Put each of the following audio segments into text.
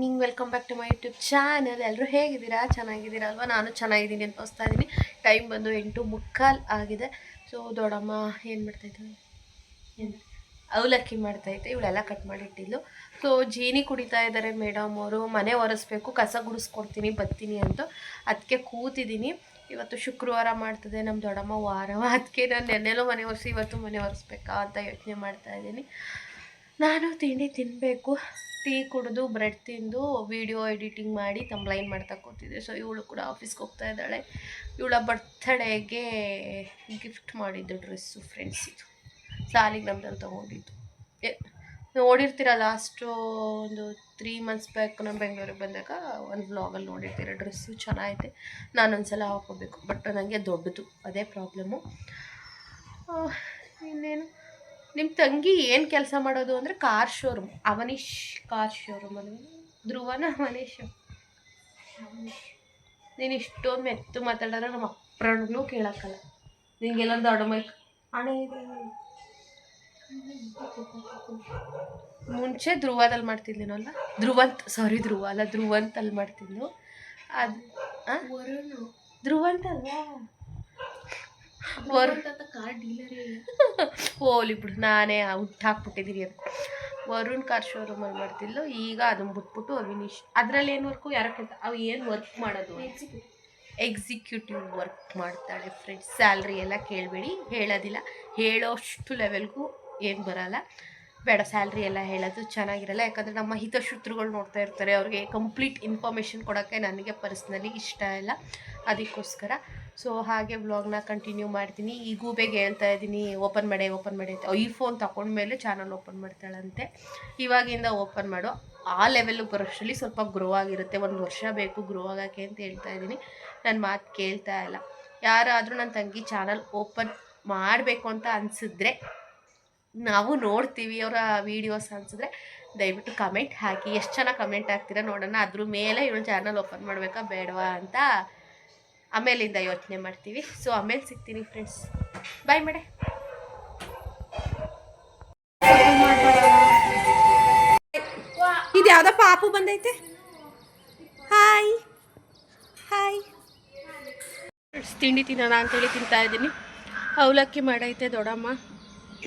ನಿಂಗೆ welcome back to my YouTube channel ಎಲ್ಲರೂ ಹೇಗಿದ್ದೀರಾ? ಚೆನ್ನಾಗಿದ್ದೀರಾ ಅಲ್ವಾ ನಾನು ಚೆನ್ನಾಗಿದ್ದೀನಿ ಅಂತ ತೋರಿಸ್ತಾ ಇದ್ದೀನಿ. ಟೈಮ್ ಬಂದು ಎಂಟು ಮುಕ್ಕಾಲು ಆಗಿದೆ. ಸೊ ದೊಡ್ಡಮ್ಮ ಏನು ಮಾಡ್ತಾಯಿದ್ದಾಳೆ ಏನು? ಅವಲಕ್ಕಿ ಮಾಡ್ತೈತೆ ಇವಳೆಲ್ಲ ಕಟ್ ಮಾಡಿಟ್ಟಿದ್ಲು. ಸೊ ಜೀನಿ ಕುಡಿತಾ ಇದ್ದಾರೆ ಮೇಡಮ್ ಅವರು. ಮನೆ ಒರೆಸ್ಬೇಕು, ಕಸ ಗುಡಿಸ್ಕೊಡ್ತೀನಿ ಬರ್ತೀನಿ ಅಂತ. ಅದಕ್ಕೆ ಕೂತಿದ್ದೀನಿ. ಇವತ್ತು ಶುಕ್ರವಾರ ಮಾಡ್ತದೆ ನಮ್ಮ ದೊಡ್ಡಮ್ಮ ವಾರ. ಅದಕ್ಕೆ ನಾನು ನೆನ್ನೆಲ್ಲೋ ಮನೆ ಒರೆಸಿ, ಇವತ್ತು ಮನೆ ಒರೆಸ್ಬೇಕಾ ಅಂತ ಯೋಚನೆ ಮಾಡ್ತಾ ಇದ್ದೀನಿ. ನಾನು ತಿಂಡಿ ತಿನ್ನಬೇಕು ಟೀ ಕುಡಿದು ಬ್ರೆಡ್ ತಿಂದು ವಿಡಿಯೋ ಎಡಿಟಿಂಗ್ ಮಾಡಿ ಕಂಪ್ಲೈಂಟ್ ಮಾಡ್ತಾ ಕೂತಿದ್ದೆ. ಸೊ ಇವಳು ಕೂಡ ಆಫೀಸ್ಗೆ ಹೋಗ್ತಾ ಇದ್ದಾಳೆ. ಇವಳ ಬರ್ತ್ಡೇಗೆ ಗಿಫ್ಟ್ ಮಾಡಿದ್ದು ಡ್ರೆಸ್ಸು ಫ್ರೆಂಡ್ಸ್ ಇದು. ಸಾಲಿಗೆ ನಮ್ದಲ್ಲಿ ತೊಗೊಂಡಿದ್ದು. ಎ ನೋಡಿರ್ತೀರ ಲಾಸ್ಟು ಒಂದು ತ್ರೀ ಮಂತ್ಸ್ ಬ್ಯಾಕ್ ನಮ್ಮ ಬೆಂಗಳೂರಿಗೆ ಬಂದಾಗ ಒಂದು ವ್ಲಾಗಲ್ಲಿ ನೋಡಿರ್ತೀರ ಡ್ರೆಸ್ಸು ಚೆನ್ನಾಗೈತೆ. ನಾನು ಒಂದ್ಸಲ ಹಾಕೋಬೇಕು ಬಟ್ ನನಗೆ ದೊಡ್ಡದು, ಅದೇ ಪ್ರಾಬ್ಲಮ್ಮು ಇನ್ನೇನು? ನಿಮ್ಮ ತಂಗಿ ಏನು ಕೆಲಸ ಮಾಡೋದು ಅಂದರೆ car showroom Avneesh car showroom ಅಲ್ಲಿ. ಧ್ರುವನ ಅವನೀಶ್. ನೀನು ಇಷ್ಟೊಂದು ಮೆತ್ತು ಮಾತಾಡೋದ್ರೆ ನಮ್ಮ ಅಪ್ಪನೂ ಕೇಳೋಕ್ಕಲ್ಲ. ನಿನಗೆಲ್ಲೊಂದು ದೊಡ್ಡ ಮೈಕ್ ಹಣೆ. ಮುಂಚೆ ಧ್ರುವದಲ್ಲಿ ಮಾಡ್ತಿದ್ಲೇನಲ್ಲ ಧ್ರುವಂತ್ ಸಾರಿ ಧ್ರುವ ಅಲ್ಲ ಧ್ರುವಂತಲ್ಲಿ ಮಾಡ್ತಿದ್ಲು. ಅದು ಧ್ರುವಂತ ಅಲ್ವಾ ಹೋಲಿ ಬಿಡು ನಾನೇ ಹುಟ್ಟು ಹಾಕ್ಬಿಟ್ಟಿದ್ದೀನಿ ಅಂತ ವರುಣ್ ಕಾರ್ ಶೋರೂಮಲ್ಲಿ ಮಾಡ್ತಿದ್ಲು ಈಗ ಅದನ್ನ ಬಿಟ್ಬಿಟ್ಟು ಅವಿನೀಶ್. ಅದರಲ್ಲಿ ಏನು ವರ್ಕು ಯಾರ ಕೆಲಸ ಅವು ಏನು ವರ್ಕ್ ಮಾಡೋದು? ಎಕ್ಸಿಕ್ಯೂಟಿವ್ ವರ್ಕ್ ಮಾಡ್ತಾಳೆ ಫ್ರೆಂಡ್ಸ್ ಸ್ಯಾಲ್ರಿ ಎಲ್ಲ ಕೇಳಬೇಡಿ ಹೇಳೋದಿಲ್ಲ. ಹೇಳೋಷ್ಟು ಲೆವೆಲ್ಗೂ ಏನು ಬರಲ್ಲ. ಬೇಡ ಸ್ಯಾಲ್ರಿ ಎಲ್ಲ ಹೇಳೋದು ಚೆನ್ನಾಗಿರಲ್ಲ. ಯಾಕಂದರೆ ನಮ್ಮ ಹಿತಶತ್ರುಗಳು ನೋಡ್ತಾ ಇರ್ತಾರೆ. ಅವ್ರಿಗೆ ಕಂಪ್ಲೀಟ್ ಇನ್ಫಾರ್ಮೇಷನ್ ಕೊಡೋಕ್ಕೆ ನನಗೆ ಪರ್ಸ್ನಲಿ ಇಷ್ಟ ಇಲ್ಲ. ಅದಕ್ಕೋಸ್ಕರ. ಸೊ, ಹಾಗೆ ವ್ಲಾಗ್ನ ಕಂಟಿನ್ಯೂ ಮಾಡ್ತೀನಿ. ಈಗೂ ಬೇಗ ಹೇಳ್ತಾ ಇದ್ದೀನಿ, ಓಪನ್ ಮಾಡಿ ಓಪನ್ ಮಾಡಿ ಅಂತ. ಐಫೋನ್ ತಗೊಂಡ್ಮೇಲೆ ಚಾನಲ್ ಓಪನ್ ಮಾಡ್ತಾಳಂತೆ. ಇವಾಗಿಂದ ಓಪನ್ ಮಾಡು ಆ ಲೆವೆಲ್ಗೆ ಬರೋಷ್ಟರಲ್ಲಿ ಸ್ವಲ್ಪ ಗ್ರೋ ಆಗಿರುತ್ತೆ. ಒಂದು ವರ್ಷ ಬೇಕು ಗ್ರೋ ಆಗೋಕ್ಕೆ ಅಂತ ಹೇಳ್ತಾ ಇದ್ದೀನಿ. ನನ್ನ ಮಾತು ಕೇಳ್ತಾ ಇಲ್ಲ. ಯಾರಾದರೂ ನನ್ನ ತಂಗಿ ಚಾನಲ್ ಓಪನ್ ಮಾಡಬೇಕು ಅಂತ ಅನಿಸಿದ್ರೆ ನಾವು ನೋಡ್ತೀವಿ ಅವರ ವೀಡಿಯೋಸ್ ಅನ್ಸಿದ್ರೆ ದಯವಿಟ್ಟು ಕಮೆಂಟ್ ಹಾಕಿ ಎಷ್ಟು ಜನ ಕಮೆಂಟ್ ಹಾಕ್ತೀರಾ ನೋಡೋಣ ಅದ್ರ ಮೇಲೆ ಇವಳು ಚಾನಲ್ ಓಪನ್ ಮಾಡಬೇಕಾ ಬೇಡವಾ ಅಂತ ಆಮೇಲಿಂದ ಯೋಚನೆ ಮಾಡ್ತೀವಿ. ಸೊ ಆಮೇಲೆ ಸಿಗ್ತೀನಿ ಫ್ರೆಂಡ್ಸ್ ಬಾಯ್ ಮೇಡೆ ಇದು ಯಾವುದಪ್ಪ ಆಪು ಬಂದೈತೆ. ಹಾಯ್ ಹಾಯ್ ತಿಂಡಿ ತಿನ್ನೋಣ ಅಂತೇಳಿ ತಿಂತಾ ಇದ್ದೀನಿ. ಅವಲಕ್ಕಿ ಮಾಡೈತೆ ದೊಡ್ಡಮ್ಮ.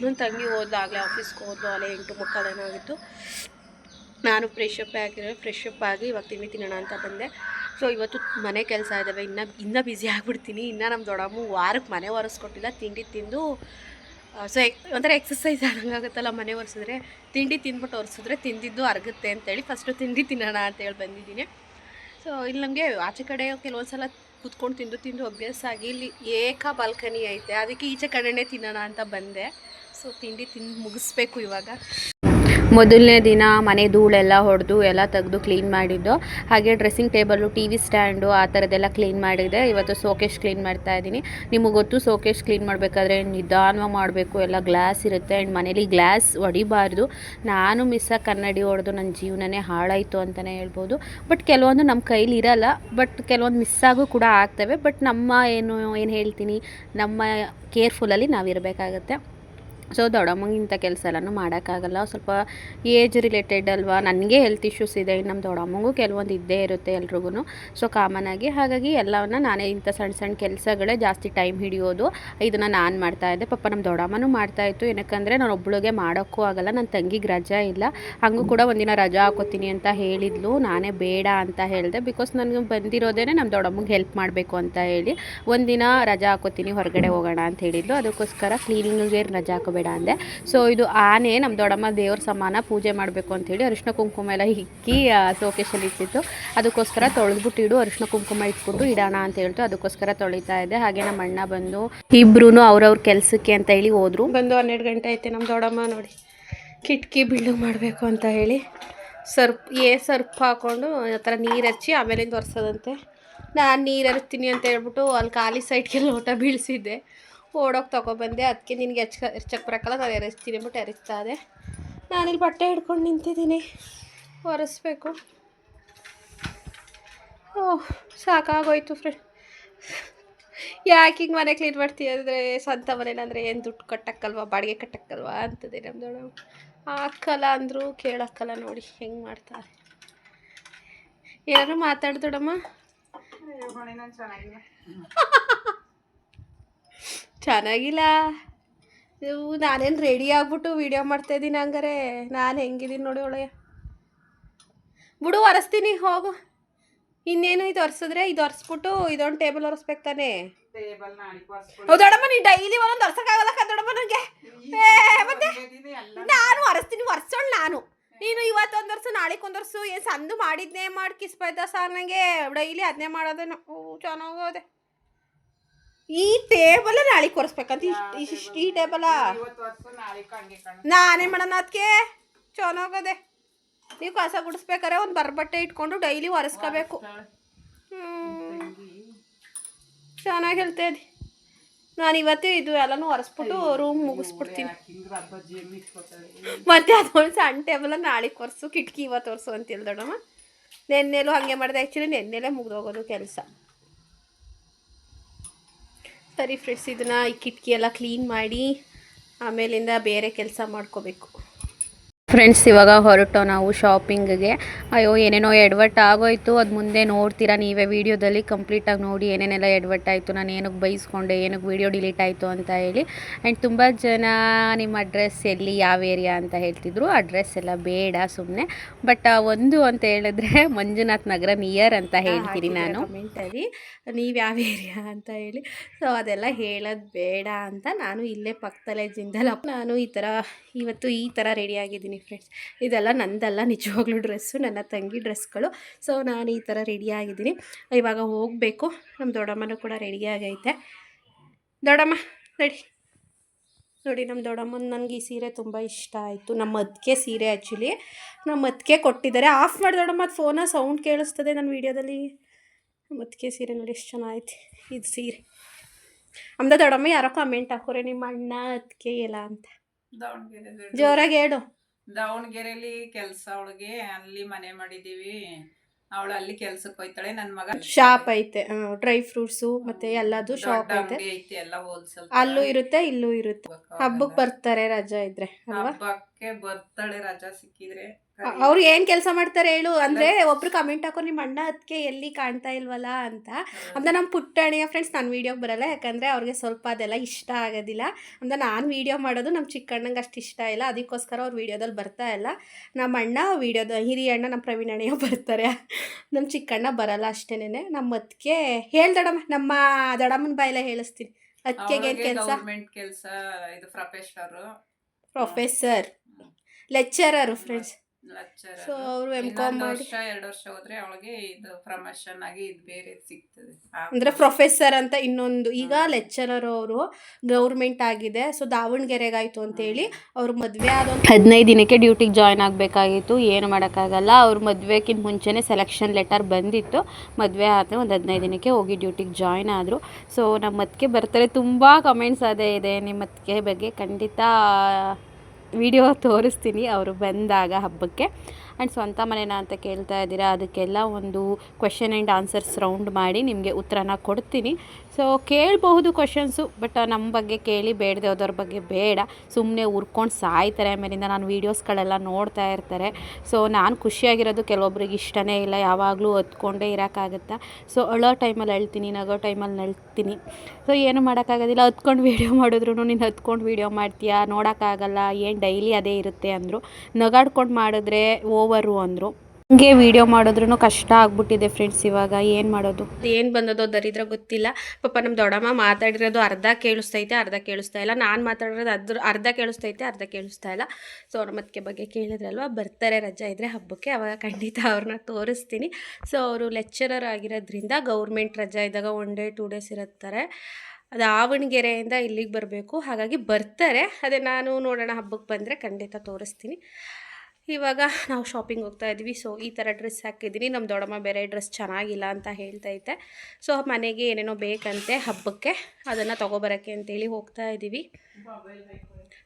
ನನ್ನ ತಂಗಿ ಹೋದಾಗಲೇ ಆಫೀಸ್ಗೆ ಹೋದ್ಲು ಅಲ್ಲೇ ಎಂಟು ಮುಕ್ಕಾಲೇನಾಗಿತ್ತು ನಾನು ಫ್ರೆಶ್ ಅಪ್ ಆಗಿರೋ ಫ್ರೆಶ್ ಅಪ್ ಆಗಿ ಇವಾಗ ತಿಂಡಿ ತಿನ್ನೋಣ ಅಂತ ಬಂದೆ. ಸೊ ಇವತ್ತು ಮನೆ ಕೆಲಸ ಇದ್ದಾವೆ ಇನ್ನೂ ಇನ್ನೂ ಬ್ಯುಸಿ ಆಗಿಬಿಡ್ತೀನಿ. ಇನ್ನೂ ನಮ್ಮ ದೊಡ್ಡಮ್ಮ ವಾರಕ್ಕೆ ಮನೆ ಒರೆಸ್ಕೊಟ್ಟಿಲ್ಲ, ತಿಂಡಿ ತಿಂದು ಸೊ ಒಂಥರ ಎಕ್ಸಸೈಸ್ ಆದಂಗಾಗುತ್ತಲ್ಲ ಮನೆ ಒರೆಸಿದ್ರೆ. ತಿಂಡಿ ತಿಂದ್ಬಿಟ್ಟು ಒರೆಸಿದ್ರೆ ತಿಂದಿದ್ದು ಅರ್ಗುತ್ತೆ ಅಂತೇಳಿ ಫಸ್ಟು ತಿಂಡಿ ತಿನ್ನೋಣ ಅಂತೇಳಿ ಬಂದಿದ್ದೀನಿ. ಸೊ ಇಲ್ಲಿ ನಮಗೆ ಆಚೆ ಕಡೆ ಕೆಲವೊಂದು ಸಲ ಕೂತ್ಕೊಂಡು ತಿಂದು ತಿಂದು ಅಭ್ಯಾಸ ಆಗಿ ಇಲ್ಲಿ ಏಕ ಬಾಲ್ಕನಿ ಐತೆ. ಅದಕ್ಕೆ ಈಚೆ ಕಡೆನೇ ತಿನ್ನೋಣ ಅಂತ ಬಂದೆ. ಸೊ ತಿಂಡಿ ತಿಂದು ಮುಗಿಸ್ಬೇಕು ಇವಾಗ. ಮೊದಲನೇ ದಿನ ಮನೆ ಧೂಳೆಲ್ಲ ಹೊಡೆದು ಎಲ್ಲ ತೆಗೆದು ಕ್ಲೀನ್ ಮಾಡಿದ್ದು. ಹಾಗೆ dressing table T V stand ಆ ಥರದ್ದೆಲ್ಲ ಕ್ಲೀನ್ ಮಾಡಿದೆ. ಇವತ್ತು ಸೋಕೇಶ್ ಕ್ಲೀನ್ ಮಾಡ್ತಾ ಇದ್ದೀನಿ. ನಿಮಗೆ ಗೊತ್ತು ಸೋಕೇಶ್ ಕ್ಲೀನ್ ಮಾಡಬೇಕಾದ್ರೆ ನಿಧಾನವಾಗಿ ಮಾಡಬೇಕು. ಎಲ್ಲ ಗ್ಲಾಸ್ ಇರುತ್ತೆ. ಆ್ಯಂಡ್ ಮನೇಲಿ ಗ್ಲಾಸ್ ಹೊಡಿಬಾರ್ದು. ನಾನು ಮಿಸ್ಸಾಗಿ ಕನ್ನಡಿ ಹೊಡೆದು ನನ್ನ ಜೀವನನೇ ಹಾಳಾಯಿತು ಅಂತಲೇ ಹೇಳ್ಬೋದು. ಬಟ್ ಕೆಲವೊಂದು ನಮ್ಮ ಕೈಲಿ ಇರಲ್ಲ. ಬಟ್ ಕೆಲವೊಂದು ಮಿಸ್ಸಾಗೂ ಕೂಡ ಆಗ್ತವೆ. ಬಟ್ ನಮ್ಮ ಏನು ಏನು ಹೇಳ್ತೀನಿ, ನಮ್ಮ ಕೇರ್ಫುಲ್ಲಲ್ಲಿ ನಾವಿರಬೇಕಾಗತ್ತೆ. ಸೊ ದೊಡ್ಡಮ್ಮಂಗೆ ಇಂಥ ಕೆಲಸ ಎಲ್ಲನೂ ಮಾಡೋಕ್ಕಾಗಲ್ಲ. ಸ್ವಲ್ಪ ಏಜ್ ರಿಲೇಟೆಡ್ ಅಲ್ವಾ? ನನಗೆ ಹೆಲ್ತ್ ಇಶ್ಯೂಸ್ ಇದೆ. ನಮ್ಮ ದೊಡ್ಡಮ್ಮಂಗೂ ಕೆಲವೊಂದು ಇದ್ದೇ ಇರುತ್ತೆ ಎಲ್ರಿಗೂ ಸೊ ಕಾಮನ್ ಆಗಿ ಹಾಗಾಗಿ ಎಲ್ಲವನ್ನ ನಾನೇ ಇಂಥ ಸಣ್ಣ ಸಣ್ಣ ಕೆಲಸಗಳೇ ಜಾಸ್ತಿ ಟೈಮ್ ಹಿಡಿಯೋದು. ಇದನ್ನು ನಾನು ಮಾಡ್ತಾಯಿದ್ದೆ ಪಾಪ ನಮ್ಮ ದೊಡ್ಡಮ್ಮನೂ ಮಾಡ್ತಾಯಿತ್ತು ಏನಕ್ಕಂದರೆ ನಾನು ಒಬ್ಬಳಿಗೆ ಮಾಡೋಕ್ಕೂ ಆಗಲ್ಲ. ನನ್ನ ತಂಗಿಗೆ ರಜಾ ಇಲ್ಲ. ಹಾಗೂ ಕೂಡ ಒಂದಿನ ರಜಾ ಹಾಕೋತೀನಿ ಅಂತ ಹೇಳಿದ್ಲು. ನಾನೇ ಬೇಡ ಅಂತ ಹೇಳಿದೆ. ಬಿಕಾಸ್ ನನಗೆ ಬಂದಿರೋದೇ ನಮ್ಮ ದೊಡ್ಡಮ್ಮಗೆ ಹೆಲ್ಪ್ ಮಾಡಬೇಕು ಅಂತ ಹೇಳಿ ಒಂದಿನ ರಜಾ ಹಾಕೋತೀನಿ. ಹೊರಗಡೆ ಹೋಗೋಣ ಅಂತ ಹೇಳಿದ್ಲು. ಅದಕ್ಕೋಸ್ಕರ ಕ್ಲೀನಿಂಗ್ಗೆ ರಜಾ ಹಾಕೋಬೇಡ ಅಂದೆ. ಸೊ ಇದು ಆನೆ ನಮ್ಮ ದೊಡ್ಡಮ್ಮ ದೇವ್ರ ಸಮಾನ ಪೂಜೆ ಮಾಡಬೇಕು ಅಂಥೇಳಿ ಅರಿಶಿನ ಕುಂಕುಮ ಎಲ್ಲ ಇಕ್ಕಿ ಸೋಕೇಶಲ್ಲಿ ಇಟ್ಟಿತ್ತು. ಅದಕ್ಕೋಸ್ಕರ ತೊಳೆದ್ಬಿಟ್ಟು ಇಡು ಅರಿಶಿನ ಕುಂಕುಮ ಇಟ್ಬಿಟ್ಟು ಇಡೋಣ ಅಂತ ಹೇಳ್ತು. ಅದಕ್ಕೋಸ್ಕರ ತೊಳಿತಾ ಇದೆ ಹಾಗೆ ನಮ್ಮ ಅಣ್ಣ ಬಂದು ಇಬ್ರು ಅವ್ರವ್ರ ಕೆಲಸಕ್ಕೆ ಅಂತ ಹೇಳಿ ಹೋದ್ರು. ಬಂದು ಹನ್ನೆರಡು ಗಂಟೆ ಐತೆ ನಮ್ಮ ದೊಡ್ಡಮ್ಮ ನೋಡಿ. ಕಿಟಕಿ ಬಿಲ್ಡು ಮಾಡಬೇಕು ಅಂತ ಹೇಳಿ. ಸರ್ಪ್, ಏ ಸರ್ಪ್ ಹಾಕ್ಕೊಂಡು ಆ ಥರ ನೀರು ಹಚ್ಚಿ ಆಮೇಲಿಂದ ಒರೆಸೋದಂತೆ. ನಾನು ನೀರು ಹರಿಸ್ತೀನಿ ಅಂತ ಹೇಳ್ಬಿಟ್ಟು ಅಲ್ಲಿ ಖಾಲಿ ಸೈಡ್ಗೆ ಊಟ ಬೀಳಿಸಿದ್ದೆ. ಓಡೋಗಿ ತೊಗೊಬಂದೆ. ಅದಕ್ಕೆ ನಿನಗೆ ಹೆಚ್ಕ ಹೆರ್ಚಕ್ಕೆ ಬರೋಕ್ಕಲ್ಲ ನಾನು ಎರಿಸ್ತೀನಿ ಅಂದ್ಬಿಟ್ಟು ಎರಿಸ್ತಾ ಇದೆ. ನಾನಿಲ್ಲಿ ಬಟ್ಟೆ ಹಿಡ್ಕೊಂಡು ನಿಂತಿದ್ದೀನಿ. ಒರೆಸ್ಬೇಕು. ಓಹ್ ಸಾಕಾಗೋಯ್ತು ಫ್ರೆಂಡ್ ಯಾಕೆ ಹಿಂಗೆ ಮನೆ ಕ್ಲೀನ್ ಮಾಡ್ತೀಯ ಅಂದರೆ ಸ್ವಂತ ಮನೇನಂದರೆ ಏನು ದುಡ್ಡು ಕಟ್ಟಕ್ಕಲ್ವಾ ಬಾಡಿಗೆ ಕಟ್ಟಕ್ಕಲ್ವಾ ಅಂತದೆ ನಮ್ಮ ದೊಡ್ಡಮ್ಮ ಹಾಕಲ್ಲ ಅಂದರೂ ಕೇಳಕ್ಕಲ್ಲ ನೋಡಿ ಹೆಂಗೆ ಮಾಡ್ತಾರೆ. ಏನಾದ್ರು ಮಾತಾಡ್ ದೊಡಮ್ಮ ಚೆನ್ನಾಗಿಲ್ಲ. ನೀವು ನಾನೇನು ರೆಡಿ ಆಗ್ಬಿಟ್ಟು ವೀಡಿಯೋ ಮಾಡ್ತಾ ಇದ್ದೀನಿ ಹಂಗಾರೆ. ನಾನು ಹೆಂಗಿದ್ದೀನಿ ನೋಡಿ ಒಳಗೆ. ಬಿಡು ಒರೆಸ್ತೀನಿ ಹೋಗು. ಇನ್ನೇನು ಇದು ಒರೆಸಿದ್ರೆ ಇದು ಒರೆಸ್ಬಿಟ್ಟು ಇದೊಂದು ಟೇಬಲ್ ಒರೆಸ್ಬೇಕು ತಾನೇ. ದೊಡ್ಡಮ್ಮ ನೀ ಡೈಲಿ ಒಂದೊಂದು ಒರ್ಸಕ್ಕಾಗಲ್ಲ ದೊಡಮ್ಮ ನನಗೆ ಮತ್ತೆ ನಾನು ಒರೆಸ್ತೀನಿ ಒರೆಸೋಳು ನಾನು. ನೀನು ಇವತ್ತು ಒಂದು ವರ್ಷ ನಾಳೆಗೆ ಒಂದು ವರ್ಷ ಏನು ಸಂದು ಮಾಡಿದ್ನೇ ಮಾಡಿ ಕಿಸ್ಬಾಯ್ದ ಸರ್ ನನಗೆ ಡೈಲಿ ಅದನ್ನೇ ಮಾಡೋದೇನು ಓ ಚೆನ್ನಾಗೋದೆ ಈ ಟೇಬಲ್ ನಾಳೆ ಒರೆಸ್ಬೇಕಂತ ಇಷ್ಟು ಇಷ್ಟು ಈ ಟೇಬಲ ನಾನೇ ಮಾಡೋಣ ಅದಕ್ಕೆ ಚೆನ್ನಾಗದೆ ನೀವು ಕಸ ಗುಡಿಸ್ಬೇಕಾರೆ ಒಂದು ಬರ್ಬಟ್ಟೆ ಇಟ್ಕೊಂಡು ಡೈಲಿ ಒರೆಸ್ಕೋಬೇಕು. ಚೆನ್ನಾಗಿ ಹೇಳ್ತಾ ಇದ್ದಿ. ನಾನು ಇವತ್ತೇ ಇದು ಎಲ್ಲನೂ ಒರೆಸ್ಬಿಟ್ಟು ರೂಮ್ ಮುಗಿಸ್ಬಿಡ್ತೀನಿ. ಮತ್ತೆ ಅದೊಂದು ಸಣ್ಣ ಟೇಬಲ್ ನಾಳೆ ಒರೆಸು ಕಿಟಕಿ ಇವತ್ತು ಒರೆಸು ಅಂತ ಹೇಳ್ದೋಣಮ್ಮ ನೆನ್ನೆಲೂ ಹಾಗೆ ಮಾಡಿದೆ. ಆ್ಯಕ್ಚುಲಿ ನೆನ್ನೆಲೇ ಮುಗ್ದೋಗೋದು ಕೆಲಸ. ಸರಿ ಫ್ರೆಂಡ್ಸ್ ಇದನ್ನ ಈ ಕಿಟಕಿ ಎಲ್ಲ ಕ್ಲೀನ್ ಮಾಡಿ ಆಮೇಲಿಂದ ಬೇರೆ ಕೆಲಸ ಮಾಡ್ಕೋಬೇಕು. ಫ್ರೆಂಡ್ಸ್ ಇವಾಗ ಹೊರಟೋ ನಾವು ಶಾಪಿಂಗ್ಗೆ ಅಯ್ಯೋ ಏನೇನೋ ಎಡ್ವರ್ಟ್ ಆಗೋಯ್ತು. ಅದು ಮುಂದೆ ನೋಡ್ತೀರಾ ನೀವೇ ವೀಡಿಯೋದಲ್ಲಿ ಕಂಪ್ಲೀಟಾಗಿ ನೋಡಿ ಏನೇನೆಲ್ಲ ಎಡ್ವರ್ಟ್ ಆಯಿತು. ನಾನು ಏನಕ್ಕೆ ಬೈಸ್ಕೊಂಡೆ ಏನಕ್ಕೆ ವೀಡಿಯೋ ಡಿಲೀಟ್ ಆಯಿತು ಅಂತ ಹೇಳಿ. ಆ್ಯಂಡ್ ತುಂಬ ಜನ ನಿಮ್ಮ ಅಡ್ರೆಸ್ ಎಲ್ಲಿ ಯಾವ ಏರಿಯಾ ಅಂತ ಹೇಳ್ತಿದ್ರು. ಅಡ್ರೆಸ್ ಎಲ್ಲ ಬೇಡ ಸುಮ್ಮನೆ ಬಟ್ ಒಂದು ಅಂತ ಹೇಳಿದ್ರೆ ಮಂಜುನಾಥ್ ನಗರ ನಿಯರ್ ಅಂತ ಹೇಳ್ತೀನಿ ನಾನು. ಕಮೆಂಟಲ್ಲಿ ನೀವು ಯಾವ ಏರಿಯಾ ಅಂತ ಹೇಳಿ. ಸೊ ಅದೆಲ್ಲ ಹೇಳೋದು ಬೇಡ ಅಂತ ನಾನು ಇಲ್ಲೇ ಪಕ್ಕದಲ್ಲೇ ಜಿಂದಲ್ಲ ನಾನು ಈ ಥರ ಇವತ್ತು ಈ ಥರ ರೆಡಿ ಆಗಿದ್ದೀನಿ ಫ್ರೆಂಡ್ಸ್ ಇದೆಲ್ಲ ನಂದಲ್ಲ, ನಿಜವಾಗ್ಲೂ ಡ್ರೆಸ್ಸು ನನ್ನ ತಂಗಿ ಡ್ರೆಸ್ಗಳು ಸೊ ನಾನು ಈ ಥರ ರೆಡಿ ಆಗಿದ್ದೀನಿ. ಇವಾಗ ಹೋಗಬೇಕು. ನಮ್ಮ ದೊಡ್ಡಮ್ಮನೂ ಕೂಡ ರೆಡಿಯಾಗೈತೆ ದೊಡ್ಡಮ್ಮ ರೆಡಿ ನೋಡಿ, ನಮ್ಮ ದೊಡ್ಡಮ್ಮನ ನನಗೆ ಈ ಸೀರೆ ತುಂಬ ಇಷ್ಟ ಆಯಿತು. ನಮ್ಮ ಅದಕ್ಕೆ ಸೀರೆ ಆ್ಯಕ್ಚುಲಿ ನಮ್ಮ ಅದಕ್ಕೆ ಕೊಟ್ಟಿದ್ದಾರೆ. ಆಫ್ ಮಾಡಿ ದೊಡ್ಡಮ್ಮ ಫೋನ ಸೌಂಡ್ ಕೇಳಿಸ್ತದೆ ನನ್ನ ವೀಡಿಯೋದಲ್ಲಿ ನಮ್ಮ ಅದಕ್ಕೆ ಸೀರೆ ನೋಡಿ ಎಷ್ಟು ಚೆನ್ನಾಗೈತಿ. ಇದು ಸೀರೆ. ಅಮ್ದ ದೊಡ್ಡಮ್ಮ, ಯಾರೋ ಕಮೆಂಟ್ ಹಾಕೋರೆ, ನಿಮ್ಮ ಅಣ್ಣ ಅದಕ್ಕೆ ಇಲ್ಲ ಅಂತ. ದಾವಣಗೆರೆ ಜೋರಾಗಿ ಹೇಳು. ದಾವಣಗೆರೆಲಿ ಕೆಲಸ ಅವಳಿಗೆ ಅಲ್ಲಿ ಮನೆ ಮಾಡಿದೀವಿ ಅವಳು ಅಲ್ಲಿ ಕೆಲ್ಸಕ್ಕೆ ಹೋಯ್ತಾಳೆ ನನ್ನ ಮಗ ಶಾಪ್ ಐತೆ. ಡ್ರೈ ಫ್ರೂಟ್ಸು ಮತ್ತೆ ಎಲ್ಲದು ಶಾಪ್ ಐತೆ. ಎಲ್ಲ ಹೋಲ್ಸೇಲ್ ಅಲ್ಲೂ ಇರುತ್ತೆ ಇಲ್ಲೂ ಇರುತ್ತೆ. ಹಬ್ಬಕ್ಕೆ ಬರ್ತಾರೆ ರಜಾ ಇದ್ರೆ ಅಲ್ವಾ? ಹಬ್ಬಕ್ಕೆ ಬರ್ತಾಳೆ ರಜಾ ಸಿಕ್ಕಿದ್ರೆ. ಅವ್ರು ಏನ್ ಕೆಲಸ ಮಾಡ್ತಾರೆ ಹೇಳು ಅಂದ್ರೆ ಒಬ್ರು ಕಮೆಂಟ್ ಹಾಕೋ ನಿಮ್ಮ ಅಣ್ಣ ಅದಕ್ಕೆ ಎಲ್ಲಿ ಕಾಣ್ತಾ ಇಲ್ವಲ್ಲ ಅಂತ. ಅಂದ್ರೆ ನಮ್ಮ ಪುಟ್ಟಣಿಯ ಫ್ರೆಂಡ್ಸ್ ನಾನು ವಿಡಿಯೋಗೆ ಬರಲ್ಲ ಯಾಕಂದ್ರೆ ಅವ್ರಿಗೆ ಸ್ವಲ್ಪ ಅದೆಲ್ಲ ಇಷ್ಟ ಆಗೋದಿಲ್ಲ. ಅಂದ್ರೆ ನಾನು ವೀಡಿಯೋ ಮಾಡೋದು ನಮ್ಮ ಚಿಕ್ಕಣ್ಣಂಗೆ ಅಷ್ಟು ಇಷ್ಟ ಇಲ್ಲ ಅದಕ್ಕೋಸ್ಕರ ಅವ್ರು ವಿಡಿಯೋದಲ್ಲಿ ಬರ್ತಾ ಇಲ್ಲ. ನಮ್ಮ ಅಣ್ಣ ವೀಡಿಯೋದ ಹಿರಿಯ ಅಣ್ಣ ನಮ್ಮ ಪ್ರವೀಣ್ ಅಣ್ಣಯ್ಯ ಬರ್ತಾರೆ. ನಮ್ಮ ಚಿಕ್ಕಣ್ಣ ಬರಲ್ಲ ಅಷ್ಟೇನೆ ನಮ್ಮ ಅದಕ್ಕೆ ಹೇಳ್ದಡಮ್ಮ ನಮ್ಮ ದಡಮ್ಮನ ಬಾಯಲ್ಲ ಹೇಳಿಸ್ತೀನಿ. ಅದಕ್ಕೆ ಕೆಲಸ? ಕೆಲಸ ಇದು professor professor lecturer friends so ಅವರು ಎಂ ಕಾಮ್ ಮಾಡಿ ಎರಡು ವರ್ಷ ಹೋದ್ರೆ ಅವಳಿಗೆ ಇದು ಪ್ರಮೋಷನ್ ಆಗಿ ಇದು ಬೇರೆ ಸಿಗ್ತದೆ. ಅಂದರೆ ಪ್ರೊಫೆಸರ್ ಅಂತ ಇನ್ನೊಂದು ಈಗ ಲೆಕ್ಚರರ್ ಅವರು ಗೌರ್ಮೆಂಟ್ ಆಗಿದೆ. ಸೊ ದಾವಣಗೆರೆಗಾಯ್ತು ಅಂತೇಳಿ ಅವ್ರ ಮದುವೆ ಆದ ಹದಿನೈದು ದಿನಕ್ಕೆ ಡ್ಯೂಟಿಗೆ ಜಾಯ್ನ್ ಆಗಬೇಕಾಗಿತ್ತು. ಏನು ಮಾಡೋಕ್ಕಾಗಲ್ಲ. ಅವ್ರ ಮದುವೆಗಿಂತ ಮುಂಚೆನೇ ಸೆಲೆಕ್ಷನ್ ಲೆಟರ್ ಬಂದಿತ್ತು. ಮದುವೆ ಆದರೆ ಒಂದು ಹದಿನೈದು ದಿನಕ್ಕೆ ಹೋಗಿ ಡ್ಯೂಟಿಗೆ ಜಾಯ್ನ್ ಆದರು. ಸೊ ನಮ್ಮ ಅದಕ್ಕೆ ಬರ್ತಾರೆ. ತುಂಬ ಕಮೆಂಟ್ಸ್ ಅದೇ ಇದೆ. ನಿಮ್ಮ ಅದಕ್ಕೆ ಬಗ್ಗೆ ಖಂಡಿತ ವಿಡಿಯೋ ತೋರಿಸ್ತೀನಿ, ಅವರು ಬಂದಾಗ ಹಬ್ಬಕ್ಕೆ. ಆ್ಯಂಡ್ ಸ್ವಂತ ಮನೇನ ಅಂತ ಕೇಳ್ತಾ ಇದ್ದೀರಾ, ಅದಕ್ಕೆಲ್ಲ ಒಂದು ಕ್ವೆಶನ್ ಆ್ಯಂಡ್ ಆನ್ಸರ್ಸ್ ರೌಂಡ್ ಮಾಡಿ ನಿಮಗೆ ಉತ್ತರನ ಕೊಡ್ತೀನಿ. ಸೊ ಕೇಳಬಹುದು ಕ್ವಶನ್ಸು ಬಟ್ ನಮ್ಮ ಬಗ್ಗೆ ಕೇಳಿ ಬೇಡದೆ ಹೋದವ್ರ ಬಗ್ಗೆ ಬೇಡ. ಸುಮ್ಮನೆ ಉರ್ಕೊಂಡು ಸಾಯ್ತಾರೆ. ಆಮೇಲಿಂದ ನಾನು ವೀಡಿಯೋಸ್ಗಳೆಲ್ಲ ನೋಡ್ತಾ ಇರ್ತಾರೆ. ಸೊ ನಾನು ಖುಷಿಯಾಗಿರೋದು ಕೆಲವೊಬ್ರಿಗೆ ಇಷ್ಟನೇ ಇಲ್ಲ. ಯಾವಾಗಲೂ ಹೊತ್ಕೊಂಡೇ ಇರೋಕ್ಕಾಗುತ್ತಾ? ಸೊ ಅಳೋ ಟೈಮಲ್ಲಿ ಅಳ್ತೀನಿ, ನಗೋ ಟೈಮಲ್ಲಿ ನಳ್ತೀನಿ. ಸೊ ಏನು ಮಾಡೋಕ್ಕಾಗೋದಿಲ್ಲ. ಹತ್ಕೊಂಡು ವೀಡಿಯೋ ಮಾಡಿದ್ರು ನೀನು ಹತ್ಕೊಂಡು ವೀಡಿಯೋ ಮಾಡ್ತೀಯಾ? ನೋಡೋಕ್ಕಾಗಲ್ಲ? ಏನು ಡೈಲಿ ಅದೇ ಇರುತ್ತೆ? ಅಂದರು. ನಗಾಡ್ಕೊಂಡು ಮಾಡಿದ್ರೆ ಓವರು ಅಂದರು. ಹಂಗೆ ವಿಡಿಯೋ ಮಾಡಿದ್ರೂ ಕಷ್ಟ ಆಗ್ಬಿಟ್ಟಿದೆ ಫ್ರೆಂಡ್ಸ್ ಇವಾಗ, ಏನು ಮಾಡೋದು? ಏನು ಬಂದದೋ ದರಿದ್ರ ಗೊತ್ತಿಲ್ಲ. ಪಾಪ ನಮ್ಮ ದೊಡ್ಡಮ್ಮ ಮಾತಾಡಿರೋದು ಅರ್ಧ ಕೇಳಿಸ್ತೈತೆ, ಅರ್ಧ ಕೇಳಿಸ್ತಾ ಇಲ್ಲ. ನಾನು ಮಾತಾಡಿರೋದು ಅದ್ರ ಅರ್ಧ ಕೇಳಿಸ್ತೈತೆ, ಅರ್ಧ ಕೇಳಿಸ್ತಾ ಇಲ್ಲ. ಸೊ ಅವ್ರ ಮತ್ತೆ ಬಗ್ಗೆ ಕೇಳಿದ್ರಲ್ವ? ಬರ್ತಾರೆ ರಜಾ ಇದ್ದರೆ ಹಬ್ಬಕ್ಕೆ, ಅವಾಗ ಖಂಡಿತ ಅವ್ರನ್ನ ತೋರಿಸ್ತೀನಿ. ಸೊ ಅವರು ಲೆಕ್ಚರರ್ ಆಗಿರೋದ್ರಿಂದ ಗೌರ್ಮೆಂಟ್ ರಜಾ ಇದ್ದಾಗ ಒನ್ ಡೇ ಟೂ ಡೇಸ್ ಇರುತ್ತಾರೆ. ಅದು ದಾವಣಗೆರೆಯಿಂದ ಇಲ್ಲಿಗೆ ಬರಬೇಕು. ಹಾಗಾಗಿ ಬರ್ತಾರೆ. ಅದೇ ನಾನು ನೋಡೋಣ ಹಬ್ಬಕ್ಕೆ ಬಂದರೆ ಖಂಡಿತ ತೋರಿಸ್ತೀನಿ. ಇವಾಗ ನಾವು ಶಾಪಿಂಗ್ ಹೋಗ್ತಾ ಇದ್ವಿ. ಸೊ ಈ ಥರ ಡ್ರೆಸ್ ಹಾಕಿದ್ದೀನಿ. ನಮ್ಮ ದೊಡ್ಡಮ್ಮ ಬೇರೆ ಡ್ರೆಸ್ ಚೆನ್ನಾಗಿಲ್ಲ ಅಂತ ಹೇಳ್ತೈತೆ ಸೊ ಮನೆಗೆ ಏನೇನೋ ಬೇಕಂತೆ ಹಬ್ಬಕ್ಕೆ ಅದನ್ನು ತೊಗೊಬರೋಕ್ಕೆ ಅಂತೇಳಿ ಹೋಗ್ತಾ ಇದ್ದೀವಿ.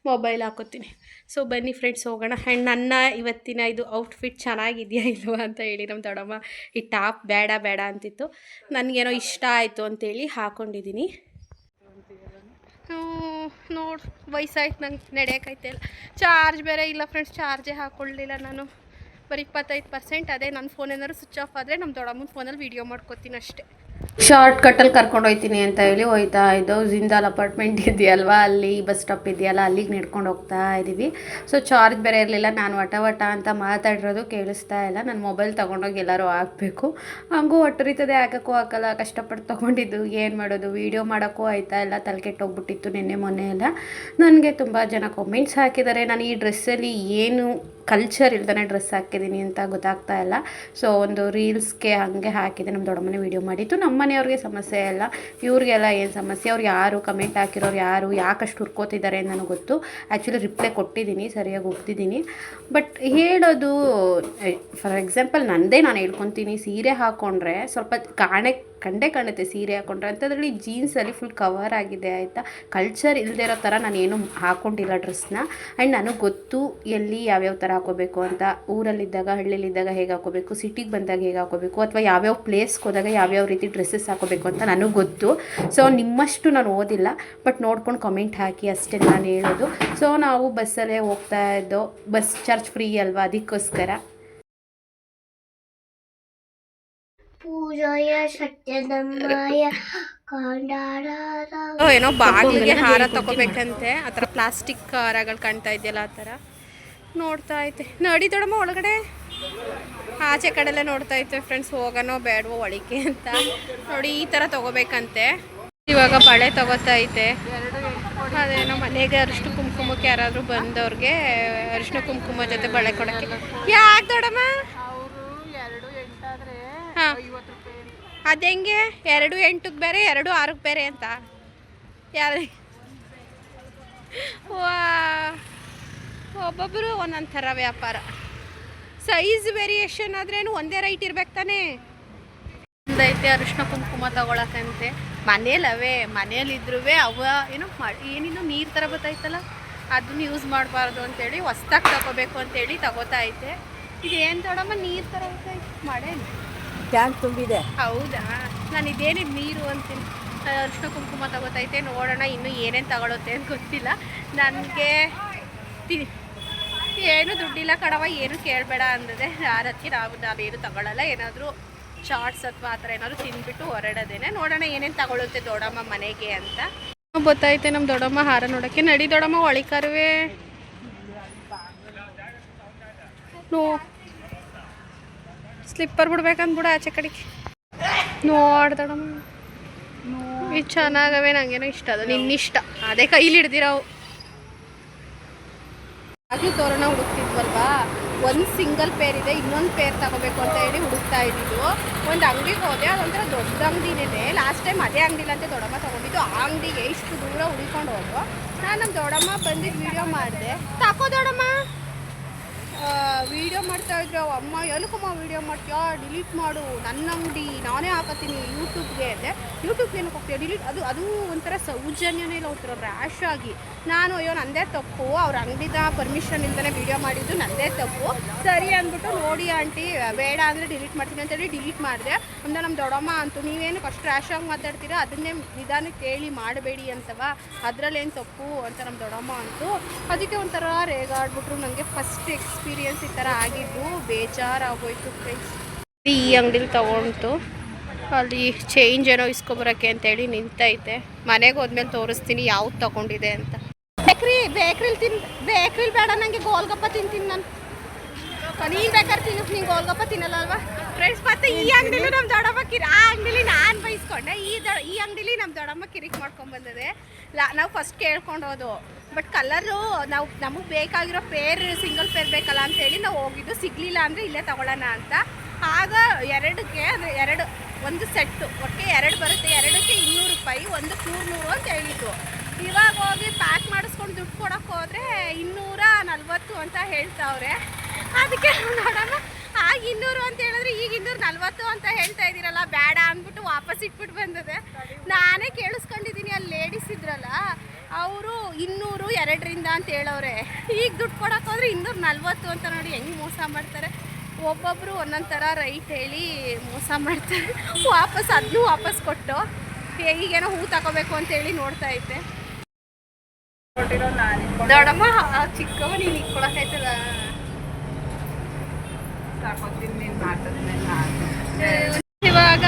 ಮೊಬೈಲ್ ಹಾಕೋತೀನಿ. ಸೊ ಬನ್ನಿ ಫ್ರೆಂಡ್ಸ್ ಹೋಗೋಣ. ಆ್ಯಂಡ್ ನನ್ನ ಇವತ್ತಿನ ಇದು ಔಟ್ಫಿಟ್ ಚೆನ್ನಾಗಿದೆಯಾ ಇಲ್ವಾ ಅಂತ ಹೇಳಿ ನಮ್ಮ ದೊಡ್ಡಮ್ಮ, ಈ ಟಾಪ್ ಬೇಡ ಬೇಡ ಅಂತಿತ್ತು. ನನಗೇನೋ ಇಷ್ಟ ಆಯಿತು ಅಂತೇಳಿ ಹಾಕ್ಕೊಂಡಿದ್ದೀನಿ ನೋಡು, ವಯಸ್ಸಾಯ್ತು ನಂಗೆ ಇಲ್ಲ ಚಾರ್ಜ್ ಬೇರೆ ಇಲ್ಲ ಫ್ರೆಂಡ್ಸ್ ಚಾರ್ಜೇ ಹಾಕ್ಕೊಳ್ಳಿಲ್ಲ ನಾನು. ಬರೀ ಇಪ್ಪತ್ತೈದು ಪರ್ಸೆಂಟ್ ಅದೇ, ನನ್ನ ಫೋನ್ ಏನಾದ್ರು ಸ್ವಿಚ್ ಆಫ್ ಆದರೆ ನಮ್ಮ ದೊಡ್ಡಮ್ಮನ ಫೋನಲ್ಲಿ ವೀಡಿಯೋ ಮಾಡ್ಕೋತೀನಿ ಅಷ್ಟೇ. ಶಾರ್ಟ್ ಕಟ್ಟಲ್ಲಿ ಕರ್ಕೊಂಡು ಹೋಯ್ತೀನಿ ಅಂತ ಹೇಳಿ ಹೋಯ್ತಾ ಇದ್ದೋ ಜಿಂದಾಲ್ ಅಪಾರ್ಟ್ಮೆಂಟ್ ಇದೆಯಲ್ವಾ? ಅಲ್ಲಿ ಬಸ್ ಸ್ಟಾಪ್ ಇದೆಯಲ್ಲ, ಅಲ್ಲಿಗೆ ನಡ್ಕೊಂಡು ಹೋಗ್ತಾ ಇದ್ದೀವಿ ಸೊ ಚಾರ್ಜ್ ಬೇರೆ ಇರಲಿಲ್ಲ, ನಾನು ವಟ ವಟ ಅಂತ ಮಾತಾಡಿರೋದು ಕೇಳಿಸ್ತಾ ಇಲ್ಲ. ನನ್ನ ಮೊಬೈಲ್ ತೊಗೊಂಡೋಗಿ ಎಲ್ಲರೂ ಹಾಕಬೇಕು. ಹಂಗೂ ಒಟ್ಟರಿತದೆ, ಹಾಕೋಕ್ಕೂ ಹಾಕಲ್ಲ. ಕಷ್ಟಪಟ್ಟು ತೊಗೊಂಡಿದ್ದು, ಏನು ಮಾಡೋದು? ವೀಡಿಯೋ ಮಾಡೋಕ್ಕೂ ಆಯ್ತಾ ಇಲ್ಲ. ತಲೆ ಕೆಟ್ಟೋಗ್ಬಿಟ್ಟಿತ್ತು ನಿನ್ನೆ ಮೊನ್ನೆ ಎಲ್ಲ. ನನಗೆ ತುಂಬ ಜನ ಕಾಮೆಂಟ್ಸ್ ಹಾಕಿದ್ದಾರೆ. ನಾನು ಈ ಡ್ರೆಸ್ಸಲ್ಲಿ ಏನು ಕಲ್ಚರ್ ಇಲ್ದೇ ಡ್ರೆಸ್ ಹಾಕಿದ್ದೀನಿ ಅಂತ ಗೊತ್ತಾಗ್ತಾ ಇಲ್ಲ. ಸೊ ಒಂದು ರೀಲ್ಸ್ಗೆ ಹಾಗೆ ಹಾಕಿದೆ. ನಮ್ಮ ದೊಡ್ಡಮ್ಮನೆ ವೀಡಿಯೋ ಮಾಡಿತ್ತು ನಮ್ಮ ಮನೆಯವ್ರಿಗೆ ಸಮಸ್ಯೆ ಇಲ್ಲ. ಇವ್ರಿಗೆಲ್ಲ ಏನು ಸಮಸ್ಯೆ? ಅವ್ರು ಯಾರು ಕಮೆಂಟ್ ಹಾಕಿರೋರು ಯಾರು? ಯಾಕಷ್ಟು ಹುರ್ಕೋತಿದ್ದಾರೆ ಅಂತ ನನಗೆ ಗೊತ್ತು. ಆ್ಯಕ್ಚುಲಿ ರಿಪ್ಲೈ ಕೊಟ್ಟಿದ್ದೀನಿ. ಸರಿಯಾಗಿ ಒಪ್ತಿದ್ದೀನಿ. ಬಟ್ ಹೇಳೋದು ಫಾರ್ ಎಕ್ಸಾಂಪಲ್ ನನ್ನದೇ ನಾನು ಹೇಳ್ಕೊತೀನಿ. ಸೀರೆ ಹಾಕ್ಕೊಂಡ್ರೆ ಸ್ವಲ್ಪ ಕಾಣೆ ಕಂಡೇ ಕಾಣುತ್ತೆ ಸೀರೆ ಹಾಕೊಂಡ್ರೆ. ಅಂಥದ್ರಲ್ಲಿ ಜೀನ್ಸಲ್ಲಿ ಫುಲ್ ಕವರ್ ಆಗಿದೆ, ಆಯಿತಾ? ಕಲ್ಚರ್ ಇಲ್ಲದೆ ಇರೋ ಥರ ನಾನು ಏನು ಹಾಕ್ಕೊಂಡಿಲ್ಲ ಡ್ರೆಸ್ನ. ಆ್ಯಂಡ್ ನನಗೆ ಗೊತ್ತು ಎಲ್ಲಿ ಯಾವ್ಯಾವ ಥರ ಹಾಕೋಬೇಕು ಅಂತ. ಊರಲ್ಲಿದ್ದಾಗ, ಹಳ್ಳಿಯಲ್ಲಿದ್ದಾಗ ಹೇಗೆ ಹಾಕೋಬೇಕು ಸಿಟಿಗೆ ಬಂದಾಗ ಹೇಗೆ ಹಾಕೋಬೇಕು ಅಥವಾ ಯಾವ್ಯಾವ ಪ್ಲೇಸ್ಗೆ ಹೋದಾಗ ಯಾವ್ಯಾವ ರೀತಿ ಡ್ರೆಸ್ಸಸ್ ಹಾಕೋಬೇಕು ಅಂತ ನನಗೆ ಗೊತ್ತು. ಸೊ ನಿಮ್ಮಷ್ಟು ನಾನು ಓದಿಲ್ಲ ಬಟ್ ನೋಡ್ಕೊಂಡು ಕಮೆಂಟ್ ಹಾಕಿ ಅಷ್ಟೇ ನಾನು ಹೇಳೋದು. ಸೊ ನಾವು ಬಸ್ಸಲ್ಲೇ ಹೋಗ್ತಾ ಇದ್ದೋ, ಬಸ್ ಚಾರ್ಜ್ ಫ್ರೀ ಅಲ್ವಾ? ಅದಕ್ಕೋಸ್ಕರ. ಪೂಜಾಯ ಏನೋ ಬಾಗಿಲಿಗೆ ಹಾರ ತಗೋಬೇಕಂತೆ. ಆತರ ಥರ ಪ್ಲಾಸ್ಟಿಕ್ ಹಾರಗಳು ಕಾಣ್ತಾ ಇದೆಯಲ್ಲ ಆ ಥರ. ನೋಡ್ತಾ ಐತೆ ನಡಿ ದೊಡಮ್ಮ ಒಳಗಡೆ. ಆಚೆ ಕಡೆಲ್ಲ ನೋಡ್ತಾ ಇತ್ತು ಫ್ರೆಂಡ್ಸ್ ಹೋಗೋನೋ ಬೇಡವೋ ಒಳಿಕೆ ಅಂತ. ನೋಡಿ ಈ ತರ ತಗೋಬೇಕಂತೆ. ಇವಾಗ ಬಳೆ ತಗೋತಾ ಐತೆ ಅದೇನೋ ಮನೆಗೆ ಅರಿಶಿನ ಕುಂಕುಮಕ್ಕೆ ಯಾರಾದರೂ ಬಂದವ್ರಿಗೆ ಅರಿಶಿನ ಕುಂಕುಮ ಜೊತೆ ಬಳೆ ಕೊಡೋಕ್ಕೆ. ಯಾಕೆ ದೊಡಮ್ಮ ಹಾಂ. ಅದೆಂಗೆ ಎರಡು ಎಂಟಕ್ಕೆ ಬೇರೆ, ಎರಡು ಆರಕ್ಕೆ ಬೇರೆ ಅಂತ. ಯಾರು? ಒಬ್ಬೊಬ್ಬರು ಒಂದೊಂದು ಥರ ವ್ಯಾಪಾರ. ಸೈಜ್ ವೇರಿಯೇಷನ್ ಆದ್ರೇನು ಒಂದೇ ರೈಟ್ ಇರ್ಬೇಕು ತಾನೇ? ಒಂದೈತೆ ಅರಿಶಿನ ಕುಂಕುಮ ತಗೊಳಕಂತೆ ಮನೇಲವೇ ಮನೇಲಿದ್ರೂ ಅವ ಏನೋ ಮಾಡಿ ಏನಿನ್ನು ನೀರು ಥರ ಬತ್ತೈತಲ್ಲ ಅದನ್ನ ಯೂಸ್ ಮಾಡಬಾರ್ದು ಅಂತೇಳಿ ಹೊಸ್ದಾಗಿ ತಗೋಬೇಕು ಅಂತೇಳಿ ತಗೋತಾ ಐತೆ ಏನು ದೊಡಮ್ಮ ನೀರು ಥರ ಮಳೆ ಟ್ಯಾಂಕ್ ತುಂಬಿದೆ. ಹೌದಾ? ನಾನು ಇದೇನೇ ನೀರು ಅಂತೀನಿ. ಅರಿಶಿನ ಕುಂಕುಮ ತಗೋತೈತೆ ನೋಡೋಣ ಇನ್ನು ಏನೇನು ತಗೊಳುತ್ತೆ ಅಂತ ಗೊತ್ತಿಲ್ಲ. ನನಗೆ ಏನು ದುಡ್ಡಿಲ್ಲ ಕಡವ ಏನು ಕೇಳಬೇಡ ಅಂದದೆ. ಯಾರತ್ತಿ ನಾವು ನಾವೇನು ತಗೊಳ್ಳಲ್ಲ ಏನಾದರೂ ಚಾಟ್ಸ್ ಅಥವಾ ಆ ಥರ ಏನಾದರೂ ತಿಂದ್ಬಿಟ್ಟು ಹೊರಡೋದೇನೆ. ನೋಡೋಣ ಏನೇನು ತಗೊಳುತ್ತೆ ದೊಡ್ಡಮ್ಮ ಮನೆಗೆ ಅಂತ. ಗೊತ್ತಾಯ್ತೆ. ನಮ್ಮ ದೊಡ್ಡಮ್ಮ ಹಾರ ನೋಡೋಕ್ಕೆ ನಡಿ ದೊಡ್ಡಮ್ಮ ಒಳಿಕರುವೆ ನೋ ಸ್ಲಿಪ್ಪರ್ ಬಿಡ್ಬೇಕಂದ್ಬಿಡ ಆಚೆ ಕಡೆಗೆ. ನೋಡ್ದಡಮ್ಮ ಇದು ಚೆನ್ನಾಗವೆ ನಂಗೇನೋ ಇಷ್ಟ ಅದು. ನಿನ್ನಿಷ್ಟ. ಅದೇ ಕೈಲಿ ಹಿಡ್ದಿರವು ಹಾಗೆ ತೋರಣ ಹುಡುಕ್ತಿದ್ವಲ್ವಾ? ಒಂದು ಸಿಂಗಲ್ ಪೇರ್ ಇದೆ ಇನ್ನೊಂದು ಪೇರ್ ತಗೋಬೇಕು ಅಂತ ಹೇಳಿ ಹುಡುಕ್ತಾ ಇದ್ದಿದ್ದು. ಒಂದು ಅಂಗಡಿಗೆ ಹೋದೆ ಅದೊಂಥರ ದೊಡ್ಡ ಅಂಗಡಿನೇ. ಲಾಸ್ಟ್ ಟೈಮ್ ಅದೇ ಅಂಗಡಿಲಂತೆ ದೊಡ್ಡಮ್ಮ ತಗೊಂಡಿದ್ದು. ಆ ಅಂಗಡಿಗೆ ಇಷ್ಟು ದೂರ ಉಳ್ಕೊಂಡು ಹೋದ್ರು. ನಾನು ನಮ್ಮ ದೊಡ್ಡಮ್ಮ ಬಂದಿದ್ದು ವಿಡಿಯೋ ಮಾಡಿದೆ. ತಾಕೋ ದೊಡ್ಡಮ್ಮ. ವಿಡಿಯೋ ಮಾಡ್ತಾ ಇದ್ರೆ ಅಮ್ಮ, ಎಲ್ಕಮ್ಮ ವಿಡಿಯೋ ಮಾಡ್ತೀಯಾ? ಡಿಲೀಟ್ ಮಾಡು. ನನ್ನ ಅಂಗಡಿ ನಾನೇ ಹಾಕತ್ತೀನಿ ಯೂಟ್ಯೂಬ್ಗೆ ಅಂದರೆ ಯೂಟ್ಯೂಬ್ಗೆ ಏನಕ್ಕೆ ಹೋಗ್ತೀಯ? ಡಿಲೀಟ್ ಅದು ಅದು ಒಂಥರ ಸೌಜನ್ಯನೇ ಇಲ್ಲ, ಒಂಥರ ರ್ಯಾಶ್ ಆಗಿ. ನಾನು, ಅಯ್ಯೋ, ನಂದೇ ತಪ್ಪು. ಅವ್ರ ಅಂಗಡಿದ ಪರ್ಮಿಷನ್ ಇಲ್ದೇ ವಿಡಿಯೋ ಮಾಡಿದ್ದು ನಂದೇ ತಪ್ಪು. ಸರಿ ಅಂದ್ಬಿಟ್ಟು ನೋಡಿ ಆಂಟಿ, ಬೇಡ ಅಂದರೆ ಡಿಲೀಟ್ ಮಾಡ್ತೀನಿ ಅಂತೇಳಿ ಡಿಲೀಟ್ ಮಾಡಿದೆ. ಅಂದ್ರೆ ನಮ್ಮ ದೊಡ್ಡಮ್ಮ ಅಂತು, ನೀವೇನು ಅಷ್ಟು ರ್ಯಾಶಾಗಿ ಮಾತಾಡ್ತೀರಾ? ಅದನ್ನೇ ನಿಧಾನಕ್ಕೆ ಕೇಳಿ ಮಾಡಬೇಡಿ ಅಂತವ. ಅದರಲ್ಲೇನು ತಪ್ಪು ಅಂತ ನಮ್ಮ ದೊಡ್ಡಮ್ಮ ಅಂತು. ಅದಕ್ಕೆ ಒಂಥರ ರೇಗಾಡ್ಬಿಟ್ರು. ನನಗೆ ಫಸ್ಟ್ ಎಕ್ಸ್ಪೀರಿಯನ್ಸ್ ಈ ಥರ ಆಗಿದ್ದು. ಬೇಜಾರಾಗೋಯ್ತು ಫ್ರೆಂಡ್ಸ್ ಈ ಅಂಗಡಿಲಿ ತಗೊಂಡು ಅಲ್ಲಿ ಚೇಂಜ್ ಏನೋ ಇಸ್ಕೊಬರಕ್ಕೆ ಅಂತೇಳಿ ನಿಂತೈತೆ. ಮನೆಗೆ ಹೋದ್ಮೇಲೆ ತೋರಿಸ್ತೀನಿ ಯಾವ್ದು ತಗೊಂಡಿದೆ ಅಂತ. ಬೇಕ್ರಿಲಿ ತಿನ್, ಬೇಕ್ರಿಲಿ ಬೇಡ ನನಗೆ ಗೋಲ್ಗಪ್ಪ ತಿಂತೀನಿ ನಾನು. ನೀನು ಬೇಕಾದ್ರೆ ತಿನ್ನು, ನೀನು ಗೋಲ್ಗಪ್ಪ ತಿನ್ನಲ್ಲ ಅಲ್ವಾ ಫ್ರೆಂಡ್ಸ್ ಮತ್ತೆ ಈ ಅಂಗಡಿಲಿ ನಮ್ಮ ದೊಡ್ಡಮ್ಮ ಕಿರಿ ಆ ಅಂಗಡಿಲಿ ನಾನು ಬೈಸ್ಕೊಂಡೆ. ಈ ಈ ಅಂಗಡಿಲಿ ನಮ್ಮ ದೊಡ್ಡಮ್ಮ ಕಿರಿಕ್ ಮಾಡ್ಕೊಂಡ್ಬಂದಿದೆ ಲಾ ನಾವು ಫಸ್ಟ್ ಕೇಳ್ಕೊಂಡೋದು. ಬಟ್ ಕಲರು ನಾವು ನಮಗೆ ಬೇಕಾಗಿರೋ ಪೇರ್ ಸಿಂಗಲ್ ಪೇರ್ ಬೇಕಲ್ಲ ಅಂತೇಳಿ ನಾವು ಹೋಗಿದ್ದು. ಸಿಗಲಿಲ್ಲ ಅಂದರೆ ಇಲ್ಲೇ ತಗೊಳ್ಳೋಣ ಅಂತ. ಆಗ ಎರಡಕ್ಕೆ ಅಂದರೆ ಎರಡು ಒಂದು ಸೆಟ್ಟು ಓಕೆ ಎರಡು ಬರುತ್ತೆ. ಎರಡಕ್ಕೆ ಇನ್ನೂರು ರೂಪಾಯಿ, ಒಂದು ನೂರು ಅಂತ ಹೇಳಿದ್ದು. ಇವಾಗ ಹೋಗಿ ಪ್ಯಾಕ್ ಮಾಡಿಸ್ಕೊಂಡು ದುಡ್ಡು ಕೊಡೋಕೆ ಹೋದರೆ ಇನ್ನೂರ ನಲ್ವತ್ತು ಅಂತ ಹೇಳ್ತಾವ್ರೆ. ಅದಕ್ಕೆ ನೋಡೋಣ ಆಗ ಇನ್ನೂರು ಅಂತ ಹೇಳಿದ್ರೆ ಈಗ ಇನ್ನೂರು ನಲ್ವತ್ತು ಅಂತ ಹೇಳ್ತಾ ಇದ್ದೀರಲ್ಲ, ಬೇಡ ಅಂದ್ಬಿಟ್ಟು ವಾಪಸ್ ಇಟ್ಬಿಟ್ಟು ಬಂದದೆ. ನಾನೇ ಕೇಳಿಸ್ಕೊಂಡಿದ್ದೀನಿ, ಅಲ್ಲಿ ಲೇಡೀಸ್ ಇದ್ರಲ್ಲ, ಅವರು ಇನ್ನೂರು ಎರಡರಿಂದ ಅಂತ ಹೇಳೋರೆ ಈಗ ದುಡ್ಡು ಕೊಡೋಕೆ ಹೋದ್ರೆ ಇನ್ನೂರು ನಲ್ವತ್ತು ಅಂತ ನೋಡಿ ಹೆಂಗೆ ಮೋಸ ಮಾಡ್ತಾರೆ. ಒಬ್ಬೊಬ್ಬರು ಒಂದೊಂದು ಥರ ರೈಟ್ ಹೇಳಿ ಮೋಸ ಮಾಡ್ತಾರೆ. ವಾಪಸ್ ಅದನ್ನೂ ವಾಪಸ್ ಕೊಟ್ಟು ಈಗೇನೋ ಹೂ ತಗೋಬೇಕು ಅಂತೇಳಿ ನೋಡ್ತಾ ಐತೆ ದೊಡ್ಡಮ್ಮ ಚಿಕ್ಕವ ನೀನು ಇಕ್ಕೊಳಕ್ ಸಾಕೋತೀನಿ, ನೀನು ಮಾತಾಡ್ಮೇಲೆ ಇವಾಗ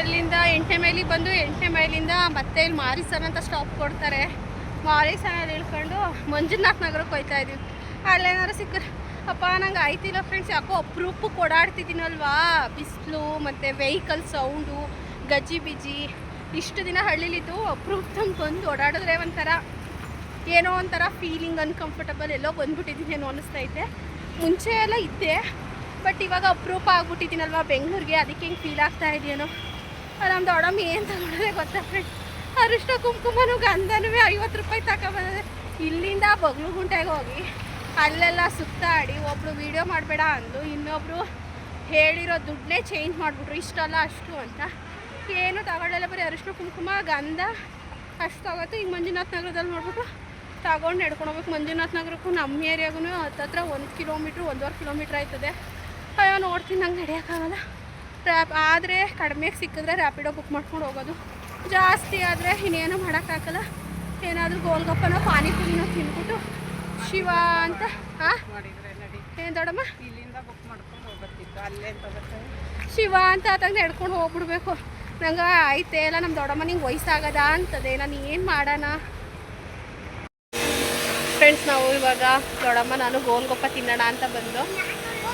ಎಲ್ಲಿಂದ ಎಂಟನೇ ಮೈಲಿಗೆ ಬಂದು ಎಂಟನೇ ಮೈಲಿಂದ ಮತ್ತೆ ಇಲ್ಲಿ ಮಾರಿಸನ್ ಅಂತ ಸ್ಟಾಪ್ ಕೊಡ್ತಾರೆ. ಮಾರಿಸನಲ್ಲಿ ಇಳ್ಕೊಂಡು ಮಂಜುನಾಥ್ ನಗರಕ್ಕೆ ಹೋಯ್ತಾ ಇದೀವಿ. ಅಲ್ಲೇನಾರು ಸಿಕ್ಕರೆ ಅಪ್ಪ, ನಂಗೆ ಆಯ್ತಿಲ್ಲ ಫ್ರೆಂಡ್ಸ್ ಯಾಕೋ ಅಪ್ರೂಪಕ್ಕೆ ಓಡಾಡ್ತಿದ್ದೀನಲ್ವಾ? ಬಿಸಿಲು ಮತ್ತು ವೆಹಿಕಲ್ ಸೌಂಡು ಗಜ್ಜಿ ಬಿಜಿ ಇಷ್ಟು ದಿನ ಹಳ್ಳಿಲಿದ್ದು ಅಪ್ರೂಪ್ದಂಗೆ ಬಂದು ಓಡಾಡಿದ್ರೆ ಒಂಥರ ಏನೋ ಒಂಥರ ಫೀಲಿಂಗ್ ಅನ್ಕಂಫರ್ಟಬಲ್ ಎಲ್ಲೋ ಬಂದ್ಬಿಟ್ಟಿದ್ದೀನಿ ಅನ್ನಿಸ್ತಾ ಇದ್ದೆ ಮುಂಚೆ ಎಲ್ಲ ಇದ್ದೆ ಬಟ್ ಇವಾಗ ಅಪರೂಪ ಆಗ್ಬಿಟ್ಟಿದ್ದೀನಲ್ವಾ ಬೆಂಗಳೂರಿಗೆ, ಅದಕ್ಕೆ ಹಿಂಗೆ ಫೀಲ್ ಆಗ್ತಾ ಇದೆಯೇನೋ. ನಮ್ಮ ದೊಡಮ್ಮ ಏನು ತಗೊಂಡ್ರೆ ಗೊತ್ತಾ ಫ್ರೆಂಡ್ ಅರಿಷ್ಟ ಕುಂಕುಮನು ಗಂಧನೂ ಐವತ್ತು ರೂಪಾಯಿ ತಗೊಬಂದಿದೆ ಇಲ್ಲಿಂದ ಬಗ್ಲು ಗುಂಟೆಗೆ ಹೋಗಿ ಅಲ್ಲೆಲ್ಲ ಸುತ್ತಾಡಿ ಒಬ್ಬರು ವೀಡಿಯೋ ಮಾಡಬೇಡ ಅಂದು ಇನ್ನೊಬ್ಬರು ಹೇಳಿರೋ ದುಡ್ಡನ್ನೇ ಚೇಂಜ್ ಮಾಡಿಬಿಟ್ರು, ಇಷ್ಟಲ್ಲ ಅಷ್ಟು ಅಂತ. ಏನು ತಗೊಳ್ಳಲ್ಲ ಬರೀ ಅರಿಶಿನ ಕುಂಕುಮ, ಗಂಧ, ಅಷ್ಟು ತಗೋತು ಈಗ ಮಂಜುನಾಥ್ ನಗರದಲ್ಲಿ ನೋಡ್ಬಿಟ್ಟು ತಗೊಂಡು ನಡ್ಕೊಂಡು ಹೋಗ್ಬೇಕು ಮಂಜುನಾಥ್ ನಗರಕ್ಕೂ ನಮ್ಮ ಏರಿಯಾಗೂ ಹತ್ತತ್ರ ಒಂದು ಕಿಲೋಮೀಟ್ರ್ ಒಂದೂವರೆ ಕಿಲೋಮೀಟ್ರ್ ಆಯ್ತದೆ. ಅಯ್ಯೋ ನೋಡ್ತೀನಿ ನಂಗೆ ನಡೆಯೋಕ್ಕಾಗಲ್ಲ ರ್ಯಾಪ್ ಆದರೆ ಕಡಿಮೆಗೆ ಸಿಕ್ಕಿದ್ರೆ ರ್ಯಾಪಿಡೋ ಬುಕ್ ಮಾಡ್ಕೊಂಡು ಹೋಗೋದು. ಜಾಸ್ತಿ ಆದರೆ ಇನ್ನೇನು ಮಾಡೋಕ್ಕಾಗಲ್ಲ. ಏನಾದರೂ ಗೋಲ್ಗಪ್ಪನೋ ಪಾನಿಪುರಿನೋ ತಿನ್ಬಿಟ್ಟು ಶಿವ ಅಂತ ಹಾಂ ಏನು ದೊಡ್ಡಮ್ಮ? ಇಲ್ಲಿಂದ ಬುಕ್ ಮಾಡ್ಕೊಂಡು ಹೋಗ್ಬರ್ತಿತ್ತು ಅಲ್ಲೇ ಶಿವ ಅಂತ ಆತಂಗೆ ನಡ್ಕೊಂಡು ಹೋಗ್ಬಿಡ್ಬೇಕು. ನಂಗೆ ಆಯ್ತೇ ಇಲ್ಲ ನಮ್ಮ ದೊಡ್ಡಮ್ಮ ನಿಂಗೆ ವಯಸ್ಸಾಗದ ಅಂತದೆ. ನಾನು ಏನು ಮಾಡೋಣ? ಫ್ರೆಂಡ್ಸ್ ನಾವು ಇವಾಗ ನೋಡಮ್ಮ, ನಾನು ಗೋಲ್ಗೊಪ್ಪ ತಿನ್ನೋಣ ಅಂತ ಬಂದು.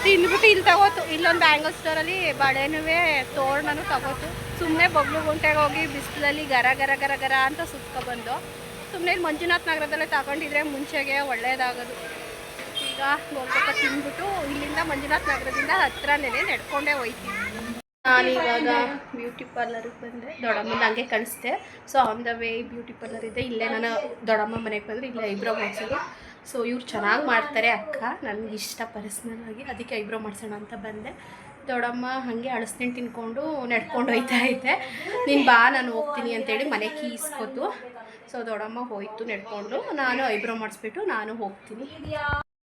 ತಿಂದ್ಬಿಟ್ಟು ಇಲ್ಲಿ ತಗೋತು. ಇಲ್ಲೊಂದು ಬ್ಯಾಂಗಲ್ ಸ್ಟೋರಲ್ಲಿ ಬಳೆನುವೆ ತೋರಣನು ತಗೋತು. ಸುಮ್ಮನೆ ಬೊಗ್ಲು ಗುಂಟೆಗೆ ಹೋಗಿ ಬಿಸಿಲಲ್ಲಿ ಗರ ಗರ ಗರ ಗರ ಅಂತ ಸುತ್ಕೊಬಂದು ಸುಮ್ಮನೆ ಇಲ್ಲಿ ಮಂಜುನಾಥ್ ನಗರದಲ್ಲೇ ತಗೊಂಡಿದ್ರೆ ಮುಂಚೆಗೆ ಒಳ್ಳೆಯದಾಗೋದು ಈಗ ಗೋಲ್ಗೊಪ್ಪ ತಿಂದ್ಬಿಟ್ಟು ಇಲ್ಲಿಂದ ಮಂಜುನಾಥ್ ನಗರದಿಂದ ಹತ್ರನೇ ನಡ್ಕೊಂಡೇ ಹೋಯ್ತೀವಿ ನಾನು ಇವಾಗ ಬ್ಯೂಟಿ ಪಾರ್ಲರ್ಗೆ ಬಂದೆ. ದೊಡ್ಡಮ್ಮನ ಹಂಗೆ ಕಳಿಸ್ದೆ so on the way beauty parlour ಇದೆ. ಇಲ್ಲೇ ನಾನು ದೊಡ್ಡಮ್ಮ ಮನೆಗೆ ಬಂದರೆ ಇಲ್ಲೇ ಐಬ್ರೋ ಮಾಡಿಸೋದು. ಸೊ ಇವ್ರು ಚೆನ್ನಾಗಿ ಮಾಡ್ತಾರೆ ಅಕ್ಕ. ನನಗೆ ಇಷ್ಟ ಪರ್ಸ್ನಲ್ ಆಗಿ. ಅದಕ್ಕೆ ಐಬ್ರೋ ಮಾಡಿಸೋಣ ಅಂತ ಬಂದೆ. ದೊಡ್ಡಮ್ಮ ಹಾಗೆ ಅಳಸ್ತೀನಿ ತಿನ್ಕೊಂಡು ನಡ್ಕೊಂಡು ಹೋಯ್ತಾ ಇದ್ದೆ. ನೀನು ಬಾ, ನಾನು ಹೋಗ್ತೀನಿ ಅಂತೇಳಿ ಮನೆ ಕೀಸ್ಕೊತು. ಸೊ ದೊಡ್ಡಮ್ಮ ಹೋಯ್ತು ನಡ್ಕೊಂಡು. ನಾನು ಐಬ್ರೋ ಮಾಡಿಸ್ಬಿಟ್ಟು ನಾನು ಹೋಗ್ತೀನಿ.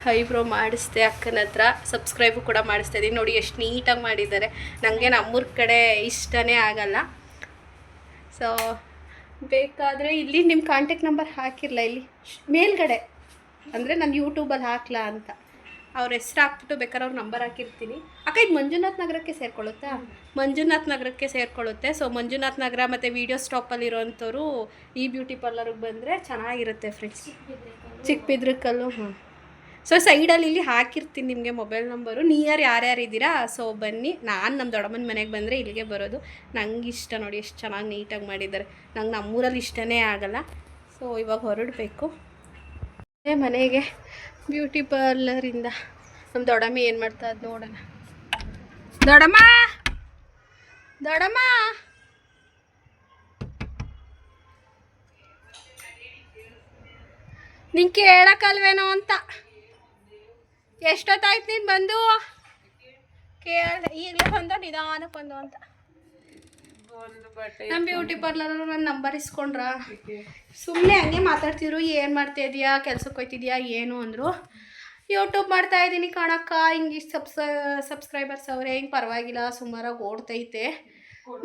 ಐಬ್ರೋ ಮಾಡಿಸ್ದೆ ಅಕ್ಕನ ಹತ್ರ. ಸಬ್ಸ್ಕ್ರೈಬ್ ಕೂಡ ಮಾಡಿಸ್ತಾ ಇದ್ದೀನಿ ನೋಡಿ ಎಷ್ಟು ನೀಟಾಗಿ ಮಾಡಿದ್ದಾರೆ. ನನಗೆ ನಮ್ಮೂರ ಕಡೆ ಇಷ್ಟನೇ ಆಗಲ್ಲ. ಸೊ ಬೇಕಾದರೆ ಇಲ್ಲಿ ನಿಮ್ಮ ಕಾಂಟ್ಯಾಕ್ಟ್ ನಂಬರ್ ಹಾಕಿರಲ್ಲ ಇಲ್ಲಿ? ಮೇಲ್ಗಡೆ. ಅಂದರೆ ನಾನು ಯೂಟ್ಯೂಬಲ್ಲಿ ಹಾಕ್ಲಾ ಅಂತ. ಅವ್ರ ಹೆಸ್ರು ಹಾಕ್ಬಿಟ್ಟು ಬೇಕಾದ್ರೆ ಅವ್ರ ನಂಬರ್ ಹಾಕಿರ್ತೀನಿ. ಅಕ್ಕ, ಇದು ಮಂಜುನಾಥ್ ನಗರಕ್ಕೆ ಸೇರ್ಕೊಳ್ಳುತ್ತಾ? ಮಂಜುನಾಥ್ ನಗರಕ್ಕೆ ಸೇರ್ಕೊಳ್ಳುತ್ತೆ. ಸೊ ಮಂಜುನಾಥ್ ನಗರ ಮತ್ತು ವೀಡಿಯೋ ಸ್ಟಾಪಲ್ಲಿ ಇರೋವಂಥವ್ರು ಈ ಬ್ಯೂಟಿ ಪಾರ್ಲರಿಗೆ ಬಂದರೆ ಚೆನ್ನಾಗಿರುತ್ತೆ ಫ್ರೆಂಡ್ಸ್ ಚಿಕ್ಕಬಿದ್ರಕಲ್ಲು ಹಾಂ ಸೊ ಸೈಡಲ್ಲಿ ಇಲ್ಲಿ ಹಾಕಿರ್ತೀನಿ ನಿಮಗೆ ಮೊಬೈಲ್ ನಂಬರು ನಿಯರ್ ಯಾರ್ಯಾರು ಇದ್ದೀರಾ? ಸೊ ಬನ್ನಿ. ನಾನು ನಮ್ಮ ದೊಡ್ಡಮ್ಮನ ಮನೆಗೆ ಬಂದರೆ ಇಲ್ಲಿಗೆ ಬರೋದು. ನಂಗೆ ಇಷ್ಟ ನೋಡಿ ಎಷ್ಟು ಚೆನ್ನಾಗಿ ನೀಟಾಗಿ ಮಾಡಿದ್ದಾರೆ. ನಂಗೆ ನಮ್ಮೂರಲ್ಲಿ ಇಷ್ಟನೇ ಆಗಲ್ಲ. ಸೊ ಇವಾಗ ಹೊರಡಬೇಕು. ಮನೆಗೆ ಬ್ಯೂಟಿ ಪಾರ್ಲರಿಂದ ನಮ್ಮ ದೊಡ್ಡಮ್ಮ ಏನು ಮಾಡ್ತಾ ಅದು ನೋಡೋಣ. ದೊಡಮ್ಮ ದೊಡಮ್ಮ ನಿಂಗೆ ಹೇಳಕ್ಕಲ್ವೇನೋ ಅಂತ. ಎಷ್ಟೊತ್ತಾಯ್ತು ನೀನು ಬಂದು? ಕೇಳಿದೆ ಈಗಲೇ ಬಂದ ನಿಧಾನಕ್ಕೆ ಬಂದು ಅಂತ. ನಮ್ಮ ಬ್ಯೂಟಿ ಪಾರ್ಲರ್ ನನ್ನ ನಂಬರ್ ಇಸ್ಕೊಂಡ್ರ. ಸುಮ್ಮನೆ ಹಂಗೆ ಮಾತಾಡ್ತಿದ್ರು, ಏನು ಮಾಡ್ತಾ ಇದೀಯಾ ಕೆಲ್ಸಕ್ಕೆ ಹೋಯ್ತಿದ್ಯಾ, ಏನು ಅಂದರು. ಯೂಟ್ಯೂಬ್ ಮಾಡ್ತಾ ಇದ್ದೀನಿ ಕಣಕ್ಕ, ಹಿಂಗೆ ಸಬ್ಸ್ ಸಬ್ಸ್ಕ್ರೈಬರ್ಸ್ ಅವರೇ, ಹಿಂಗೆ ಪರವಾಗಿಲ್ಲ, ಸುಮಾರಾಗಿ ಓಡ್ತೈತೆ.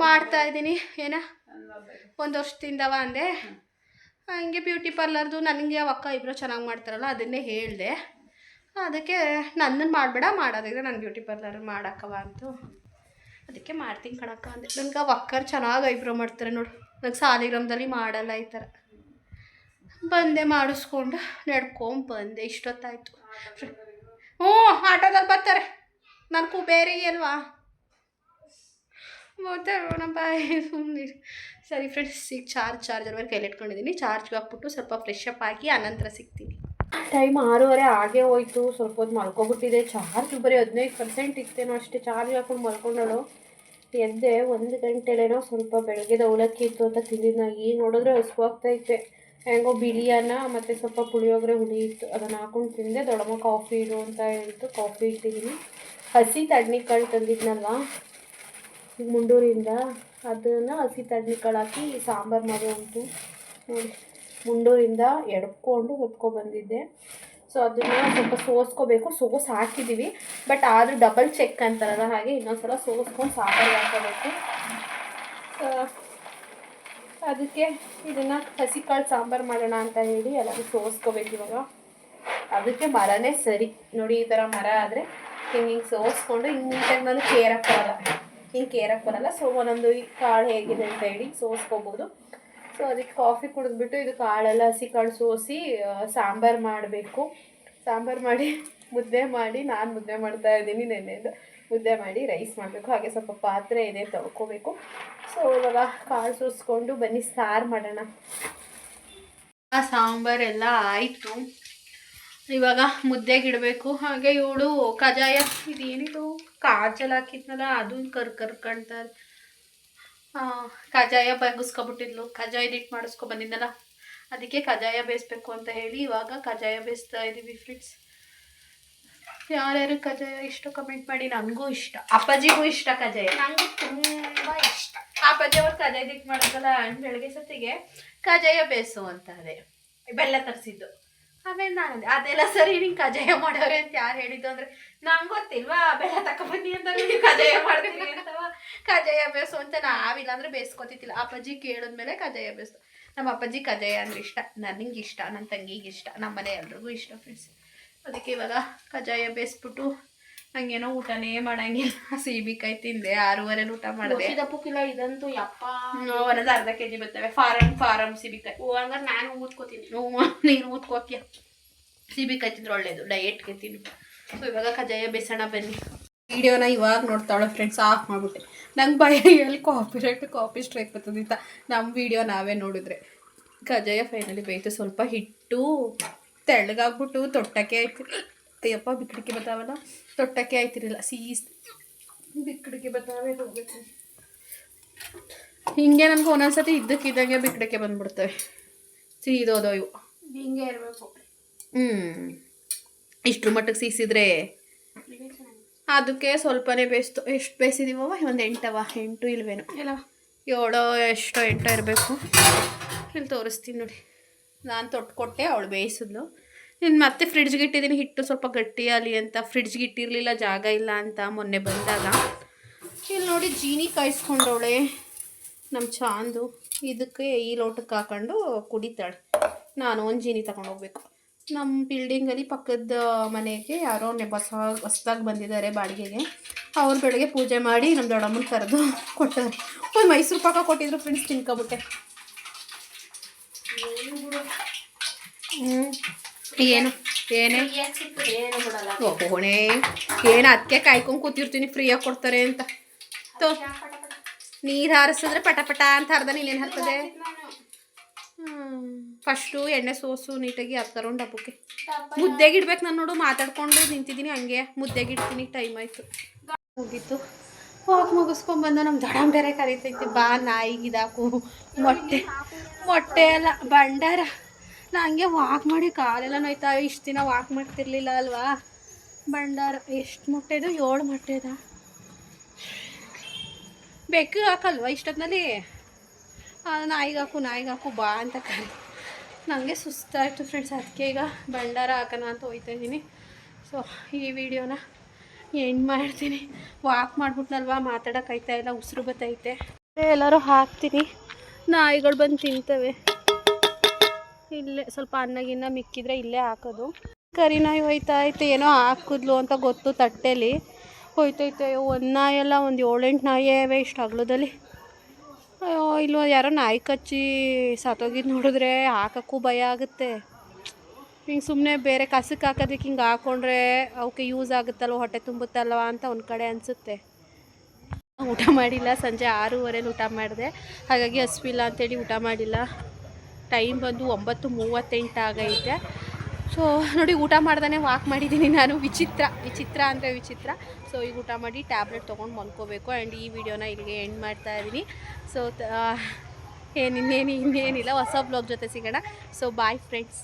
ಮಾಡ್ತಾ ಇದ್ದೀನಿ ಏನ? ಒಂದು ವರ್ಷದಿಂದವ ಅಂದೆ. ಹಂಗೆ ಬ್ಯೂಟಿ ಪಾರ್ಲರ್ದು, ನನಗೆ ಅಕ್ಕ ಇಬ್ಬರು ಚೆನ್ನಾಗಿ ಮಾಡ್ತಾರಲ್ಲ, ಅದನ್ನೇ ಹೇಳಿದೆ. ಅದಕ್ಕೆ ನನ್ನನ್ನು ಮಾಡಬೇಡ, ಮಾಡೋದಿದ್ರೆ ನಾನು ಬ್ಯೂಟಿ ಪಾರ್ಲರ್ ಮಾಡಕ್ಕವ ಅಂತು. ಅದಕ್ಕೆ ಮಾಡ್ತೀನಿ ಕಣಕ್ಕ ಅಂದೆ. ನನಗೆ ಆ ಒಕ್ಕರ್ ಚೆನ್ನಾಗಿ ಐಬ್ರೋ ಮಾಡ್ತಾರೆ ನೋಡು. ನಂಗೆ ಸಾಲಿಗ್ರಾಮದಲ್ಲಿ ಮಾಡಲ್ಲ ಈ ಥರ ಬಂದೆ ಮಾಡಿಸ್ಕೊಂಡು ನಡ್ಕೊಂಡ್ ಬಂದೆ, ಇಷ್ಟೊತ್ತಾಯಿತು. ಹ್ಞೂ, ಆಟೋದಲ್ಲಿ ಬರ್ತಾರೆ. ನನಗೂ ಕುಬೇರಿ ಅಲ್ವಾ? ನಮ್ಮ ಸುಮ್ಮನೆ ಸರಿ ಫ್ರೆಂಡ್ಸ್ ಈಗ ಚಾರ್ಜ್ ಚಾರ್ಜರ್ ಮೇಲೆ ಕೈಲಿ ಇಟ್ಕೊಂಡಿದ್ದೀನಿ ಚಾರ್ಜ್ಗೆ ಹಾಕ್ಬಿಟ್ಟು ಸ್ವಲ್ಪ ಫ್ರೆಶ್ ಅಪ್ ಆಗಿ ಆನಂತರ ಸಿಗ್ತೀನಿ. ಟೈಮ್ ಆರೂವರೆ ಆಗೇ ಹೋಯ್ತು. ಸ್ವಲ್ಪ ಹೊತ್ತು ಮಲ್ಕೊಬಿಟ್ಟಿದೆ. ಚಾರ್ಜ್ ಬರೀ ಹದಿನೈದು ಪರ್ಸೆಂಟ್ ಇತ್ತೇನೋ ಅಷ್ಟೇ. ಚಾರ್ಜ್ ಹಾಕೊಂಡು ಮಲ್ಕೊಂಡಳು. ಎದ್ದೆ ಒಂದು ಗಂಟೆಲೇನೋ ಸ್ವಲ್ಪ ಬೆಳಗ್ಗೆದ ಅವಲಕ್ಕಿ ಇತ್ತು ಅಂತ ತಿಂದಿದ್ನ. ಈಗ ನೋಡಿದ್ರೆ ಹಸುವಾಗ್ತೈತೆ. ಹೆಂಗೋ ಬಿಳಿಯನ್ನ ಮತ್ತು ಸ್ವಲ್ಪ ಪುಳಿಯೋಗರೆ ಹುಳಿ ಇತ್ತು. ಅದನ್ನು ಹಾಕೊಂಡು ತಿಂದೆ. ದೊಡ್ಡಮ್ಮ ಕಾಫಿ ಇಡು ಅಂತ ಹೇಳ್ತು. ಕಾಫಿ ಇಟ್ಟಿದ್ದೀನಿ ಹಸಿ ಕಾಳು ಈಗ ಮುಂಡೂರಿಂದ. ಅದನ್ನು ಹಸಿ ತಡ್ನಿಕಾಳು ಹಾಕಿ ಸಾಂಬಾರು ಮಾಡೋ ಉಂಟು ನೋಡಿ. ಮುಂಡೂರಿಂದ ಎಡ್ಕೊಂಡು ಹೊತ್ಕೊಬಂದಿದ್ದೆ ಸೊ ಅದನ್ನು ಸ್ವಲ್ಪ ಸೋಸ್ಕೋಬೇಕು. ಸೋಸ್ ಹಾಕಿದ್ದೀವಿ ಬಟ್ ಆದರೂ ಡಬಲ್ ಚೆಕ್ ಅಂತಾರಲ್ಲ, ಹಾಗೆ ಇನ್ನೊಂದ್ಸಲ ಸೋಸ್ಕೊಂಡು ಸಾಂಬಾರು ಹಾಕೋಬೇಕು ಅದಕ್ಕೆ ಇದನ್ನು ಹಸಿಕಾಳು ಸಾಂಬಾರು ಮಾಡೋಣ ಅಂತ ಹೇಳಿ ಎಲ್ಲರೂ ಸೋಸ್ಕೋಬೇಕು ಇವಾಗ. ಅದಕ್ಕೆ ಮರನೇ ಸರಿ. ನೋಡಿ, ಈ ಥರ ಮರ ಆದರೆ ಹಿಂಗೆ ಹಿಂಗೆ ಸೋಸ್ಕೊಂಡು ಹಿಂಗೆ ನೀಟಾಗಿ ನಾನು ಕೇರಕ್ಕೆ ಬರಲ್ಲ. ಹಿಂಗೆ ಕೇರಕ್ಕೆ ಬರಲ್ಲ. ಸೊ ಒಂದೊಂದು ಕಾಳು ಹೇಗಿದೆ ಅಂತ ಹೇಳಿ ಸೋಸ್ಕೊಬೋದು. ಸೊ ಅದಕ್ಕೆ ಕಾಫಿ ಕುಡಿದ್ಬಿಟ್ಟು ಇದು ಕಾಳೆಲ್ಲ ಹಸಿ ಕಾಳು ಸೋಸಿ ಸಾಂಬಾರು ಮಾಡಬೇಕು. ಸಾಂಬಾರು ಮಾಡಿ, ಮುದ್ದೆ ಮಾಡಿ, ನಾನು ಮುದ್ದೆ ಮಾಡ್ತಾ ಇದ್ದೀನಿ ನೆನ್ನೆಯಿಂದ. ಮುದ್ದೆ ಮಾಡಿ ರೈಸ್ ಮಾಡಬೇಕು. ಹಾಗೆ ಸ್ವಲ್ಪ ಪಾತ್ರೆ ಇದೆ ತೊಳ್ಕೋಬೇಕು. ಸೊ ಇವಾಗ ಕಾಳು ಸೋಸ್ಕೊಂಡು ಬನ್ನಿ, ಸಾರು ಮಾಡೋಣ. ಆ ಸಾಂಬಾರೆಲ್ಲ ಆಯಿತು. ಇವಾಗ ಮುದ್ದೆಗಿಡಬೇಕು ಹಾಗೆ ಇವಳು ಕಜಾಯ ಇದೇನಿದು? ಕಾಜಲ್ ಹಾಕಿದ್ನಲ್ಲ ಅದು ಕರ್ ಕರ್ಕೊಂತಾರೆ ಕಜಾಯ ಬಗ್ಗಿಸ್ಕೊಬಿಟ್ಟಿದ್ಲು ಕಜಾಯ ಹಿಟ್ಟು ಮಾಡಿಸ್ಕೊ ಬಂದಿದ್ದಲ್ಲ ಅದಕ್ಕೆ ಕಜಾಯ ಬೇಯಿಸ್ಬೇಕು ಅಂತ ಹೇಳಿ ಇವಾಗ ಕಜಾಯ ಬೇಯಿಸ್ತಾ ಇದ್ದೀವಿ ಫ್ರೆಂಡ್ಸ್ ಯಾರ್ಯಾರು ಕಜಾಯ ಇಷ್ಟ ಕಮೆಂಟ್ ಮಾಡಿ. ನನಗೂ ಇಷ್ಟ. ಅಪ್ಪಾಜಿಗೂ ಇಷ್ಟ ಕಜಾಯ ನನಗೂ ತುಂಬ ಇಷ್ಟ. ಅಪ್ಪಾಜಿ ಅವ್ರು ಕಜಾಯ ಹಿಟ್ಟು ಅಣ್ಣ ಬೆಳಗ್ಗೆ ಸತ್ತಿಗೆ ಕಜಾಯ ಬೇಯಿಸು ಅಂತ ಅದೇ ಬೆಲ್ಲ ತರಿಸಿದ್ದು. ಆಮೇಲೆ ನಾನು ಅಂದೆ, ಅದೆಲ್ಲ ಸರಿ ನಿಂಗೆ ಕಜಾಯ ಮಾಡೋರೆ ಅಂತ ಯಾರು ಹೇಳಿದ್ದು ಅಂದ್ರೆ ನಂಗೆ ಗೊತ್ತಿಲ್ವಾ ಬೆಲ್ಲ ತಗೊಬನ್ನಿ ಅಂತ ನೀವು ಕಜಾಯ ಮಾಡ್ತೀನಿ ಅಂತವ ಕಜಾಯ ಬೇಯಿಸು ಅಂತ ನಾವಿಲ್ಲ ಅಂದ್ರೆ ಬೇಸ್ಕೊತಿತ್ತಿಲ್ಲ ಅಪ್ಪಾಜಿ ಕೇಳಿದ್ಮೇಲೆ ಕಜಾಯ ಬೇಸು ನಮ್ಮ ಅಪ್ಪಾಜಿ ಕಜಾಯ ಅಂದ್ರೆ ಇಷ್ಟ ನನಗೆ ಇಷ್ಟ ನನ್ನ ತಂಗಿಗೆ ಇಷ್ಟ ನಮ್ಮ ಮನೆ ಎಲ್ರಿಗೂ ಇಷ್ಟ ಫ್ರೆಂಡ್ಸ್ ಅದಕ್ಕೆ ಇವಾಗ ಕಜಾಯ ಬೇಯಿಸ್ಬಿಟ್ಟು ನಂಗೇನೋ ಊಟನೇ ಮಾಡಂಗಿಲ್ಲ. ಸೀಬಿಕಾಯಿ ತಿಂದೆ ಆರೂವರೆ ಊಟ ಮಾಡಿದೆ. ದಪ್ಪಕ್ಕಿಲ್ಲ ಇದಂತೂ ಯಪ್ಪ. ಒಂದೊಂದು ಅರ್ಧ ಕೆ ಜಿ ಬರ್ತವೆ. ಫಾರಂ ಫಾರಂ ಸೀಬಿಕಾಯಿ. ಓ ಹಂಗಾರೆ ನಾನು ಊದ್ಕೋತೀನಿ. ನೀನು ನೀನು ಸಿಬಿ ಕೈ ತಿಂದ್ರೆ ಒಳ್ಳೇದು ಡಯೆಟ್ಗೆ ತಿನ್ನು. ಸೊ ಇವಾಗ ಕಜಾಯ ಬೇಸಣ ಬನ್ನಿ. ವಿಡಿಯೋನ ಇವಾಗ ನೋಡ್ತಾಳೆ ಫ್ರೆಂಡ್ಸ್ ಆಫ್ ಮಾಡ್ಬಿಟ್ಟೆ. ನಂಗೆ ಭಯ ಎಲ್ಲಿ ಕಾಪಿ ರೈಟ್ ಕಾಪಿ ಸ್ಟ್ರೈಕ್ ಬರ್ತದಿತ್ತ ನಮ್ಮ ವಿಡಿಯೋ ನಾವೇ ನೋಡಿದ್ರೆ. ಕಜಾಯ ಫೈನಲಿ ಬೇಯ್ತು. ಸ್ವಲ್ಪ ಹಿಟ್ಟು ತೆಳ್ಳಗಾಗ್ಬಿಟ್ಟು ತೊಟ್ಟಕ್ಕೆ ಆಯ್ತು ಅಯ್ಯಪ್ಪ ಬಿಕ್ಕಡಿಕೆ ಬರ್ತಾವಲ್ಲ ತೊಟ್ಟಕ್ಕೆ ಆಯ್ತಿರಲಿಲ್ಲ ಸೀಸ್ ಬಿಕ್ಕಡಿಕೆ ಬರ್ತಾವೆ ಹೋಗ್ಬೇಕು. ಹಿಂಗೆ ನಮ್ಗೆ ಒಂದೊಂದ್ಸತಿ ಇದ್ದಕ್ಕಿದ್ದಂಗೆ ಬಿಕ್ಕಡಿಕೆ ಬಂದ್ಬಿಡ್ತವೆ. ಸೀದೋದೋ ಇವು. ಹಿಂಗೆ ಇರಬೇಕು. ಹ್ಞೂ ಇಷ್ಟ್ರ ಮಟ್ಟಕ್ಕೆ ಸೀಸಿದ್ರೆ ಅದಕ್ಕೆ ಸ್ವಲ್ಪನೇ ಬೇಯಿಸ್ತು ಎಷ್ಟು ಬೇಯಿಸಿದೀವವ ಒಂದು ಎಂಟವ ಎಂಟು ಇಲ್ವೇನು. ಇಲ್ಲ ಏಳೋ ಎಷ್ಟೋ ಎಂಟೋ ಇರಬೇಕು. ಇಲ್ಲಿ ತೋರಿಸ್ತೀನಿ ನೋಡಿ. ನಾನು ತೊಟ್ಟು ಕೊಟ್ಟೆ ಅವಳು ಬೇಯಿಸಿದ್ಲು. ಇನ್ನು ಮತ್ತೆ ಫ್ರಿಡ್ಜ್ಗೆ ಇಟ್ಟಿದ್ದೀನಿ ಹಿಟ್ಟು ಸ್ವಲ್ಪ ಗಟ್ಟಿಯಾಗಲಿ ಅಂತ. ಫ್ರಿಡ್ಜ್ಗೆ ಇಟ್ಟಿರಲಿಲ್ಲ, ಜಾಗ ಇಲ್ಲ ಅಂತ ಮೊನ್ನೆ ಬಂದಾಗ. ಇಲ್ಲಿ ನೋಡಿ ಜೀನಿ ಕಾಯಿಸ್ಕೊಂಡವಳೆ. ನಮ್ಮ ಚಾಂದು. ಇದಕ್ಕೆ ಈ ಲೋಟಕ್ಕೆ ಹಾಕೊಂಡು ಕುಡಿತಾಳೆ. ನಾನು ಒಂದು ಜೀನಿ ತಗೊಂಡು ಹೋಗ್ಬೇಕು. ನಮ್ಮ ಬಿಲ್ಡಿಂಗಲ್ಲಿ ಪಕ್ಕದ ಮನೆಗೆ ಯಾರೋ ಹೊಸ ಹೊಸದಾಗಿ ಬಂದಿದ್ದಾರೆ ಬಾಡಿಗೆಗೆ. ಅವ್ರ ಬೆಳಗ್ಗೆ ಪೂಜೆ ಮಾಡಿ ನಮ್ಮ ದೊಡ್ಡಮ್ಮನ ಕರೆದು ಕೊಟ್ಟರು. ಒಂದು ಮೈಸೂರು ಪಾಕ ಕೊಟ್ಟಿದ್ರು ಫ್ರೆಂಡ್ಸ್ ತಿನ್ಕೊಬಿಟ್ಟೆ. ಹ್ಞೂ ಏನು? ಏನೇ? ಹೋಗೋಣೆ ಏನು ಅದಕ್ಕೆ ಕಾಯ್ಕೊಂಡು ಕೂತಿರ್ತೀನಿ, ಫ್ರೀಯಾಗಿ ಕೊಡ್ತಾರೆ ಅಂತ. ತೋ, ನೀರು ಹಾರಿಸಿದ್ರೆ ಪಟ ಪಟ ಅಂತ ಹರ್ದ ನೀನೇನು ಹರ್ತದೆ? ಫಸ್ಟು ಎಣ್ಣೆ ಸೋಸು ನೀಟಾಗಿ ಹತ್ಕರೊಂಡು ಹಬ್ಬಕ್ಕೆ. ಮುದ್ದೆಗೆ ಇಡ್ಬೇಕು ನಾನು ನೋಡು, ಮಾತಾಡ್ಕೊಂಡು ನಿಂತಿದ್ದೀನಿ ಹಂಗೆ. ಮುದ್ದೆಗೆ ಇಡ್ತೀನಿ, ಟೈಮ್ ಆಯಿತು. ಮುಗೀತು. ವಾಕ್ ಮುಗಿಸ್ಕೊಂಬಂದು ನಮ್ಮ ದೊಡ್ಡಮ್ಮ ಬೇರೆ ಕರೀತೈತಿ. ಬಾ ನಾಯಿಗಿದಾಕು ಮೊಟ್ಟೆ. ಮೊಟ್ಟೆ ಎಲ್ಲ ಭಂಡಾರ. ನಾ ಹಂಗೆ ವಾಕ್ ಮಾಡಿ ಕಾಲೆಲ್ಲ ನೋಯ್ತಾ, ಇಷ್ಟು ದಿನ ವಾಕ್ ಮಾಡ್ತಿರ್ಲಿಲ್ಲ ಅಲ್ವಾ? ಬಂಡಾರ ಎಷ್ಟು ಮೊಟ್ಟೆದು ಏಳು ಮೊಟ್ಟೆದ ಬೆಕ್ಕು ಹಾಕಲ್ವಾ ಇಷ್ಟೊತ್ತಿನಲ್ಲಿ ನಾಯಿಗೆ ಹಾಕು ನಾಯಿಗೆ ಹಾಕು, ಬಾ ಅಂತ ಕರಿ. ನನಗೆ ಸುಸ್ತಾಯಿತು ಫ್ರೆಂಡ್ಸ್ ಅದಕ್ಕೆ ಈಗ ಭಂಡಾರ ಹಾಕೋಣ ಅಂತ ಹೋಯ್ತಾ ಇದ್ದೀನಿ. ಸೊ ಈ ವಿಡಿಯೋನ ಎಂಡ್ ಮಾಡ್ತೀನಿ. ವಾಕ್ ಮಾಡ್ಬಿಟ್ನಲ್ವಾ? ಮಾತಾಡೋಕ್ಕಾಯ್ತಾ ಇಲ್ಲ? ಉಸಿರು ಬತ್ತೈತೆ. ಎಲ್ಲರೂ ಹಾಕ್ತೀನಿ. ನಾಯಿಗಳು ಬಂದು ತಿಂತವೆ. ಇಲ್ಲೇ ಸ್ವಲ್ಪ ಅನ್ನ ಗಿನ್ನ ಮಿಕ್ಕಿದ್ರೆ ಇಲ್ಲೇ ಹಾಕೋದು. ಕರಿ ನಾಯಿ ಹೋಯ್ತಾ ಐತೆ, ಏನೋ ಹಾಕಿದ್ಲು ಅಂತ ಗೊತ್ತು ತಟ್ಟೆಲಿ. ಹೋಯ್ತೈತೆ ಒಂದು ನಾಯೆಲ್ಲ ಒಂದು ಏಳೆಂಟು ನಾಯೇವೆ ಇಷ್ಟು ಹಗ್ಲದಲ್ಲಿ. ಅಯ್ಯೋ ಇಲ್ಲೋ ಯಾರೋ ನಾಯಿ ಕಚ್ಚಿ ಸತ್ತೋಗಿದ್ದು ನೋಡಿದ್ರೆ ಹಾಕೋಕ್ಕೂ ಭಯ ಆಗುತ್ತೆ. ಹಿಂಗೆ ಸುಮ್ಮನೆ ಬೇರೆ ಕಸಕ್ಕೆ ಹಾಕೋದಕ್ಕೆ ಹಿಂಗೆ ಹಾಕೊಂಡ್ರೆ ಅವಕ್ಕೆ ಯೂಸ್ ಆಗುತ್ತಲ್ವ, ಹೊಟ್ಟೆ ತುಂಬುತ್ತಲ್ವ ಅಂತ ಒಂದು ಕಡೆ ಅನಿಸುತ್ತೆ. ಊಟ ಮಾಡಿಲ್ಲ, ಸಂಜೆ ಆರೂವರೆಲಿ ಊಟ ಮಾಡಿದೆ. ಹಾಗಾಗಿ ಹಸ್ವಿಲ್ಲ ಅಂತೇಳಿ ಊಟ ಮಾಡಿಲ್ಲ. ಟೈಮ್ ಬಂದು ಒಂಬತ್ತು ಮೂವತ್ತೆಂಟು ಆಗೈತೆ ಸೊ ನೋಡಿ ಊಟ ಮಾಡ್ದೇ ವಾಕ್ ಮಾಡಿದ್ದೀನಿ ನಾನು. ವಿಚಿತ್ರ ವಿಚಿತ್ರ ಅಂದರೆ ವಿಚಿತ್ರ. ಸೊ ಈಗ ಊಟ ಮಾಡಿ ಟ್ಯಾಬ್ಲೆಟ್ ತೊಗೊಂಡು ಮಲ್ಕೋಬೇಕು ಆ್ಯಂಡ್ ಈ ವಿಡಿಯೋನ ಇಲ್ಲಿಗೆ ಎಂಡ್ ಮಾಡ್ತಾ ಇದ್ದೀನಿ ಸೊ ಏನು ಇನ್ನೇನು ಇನ್ನೇನಿಲ್ಲ. ಹೊಸ ಬ್ಲಾಗ್ ಜೊತೆ ಸಿಗೋಣ. So bye friends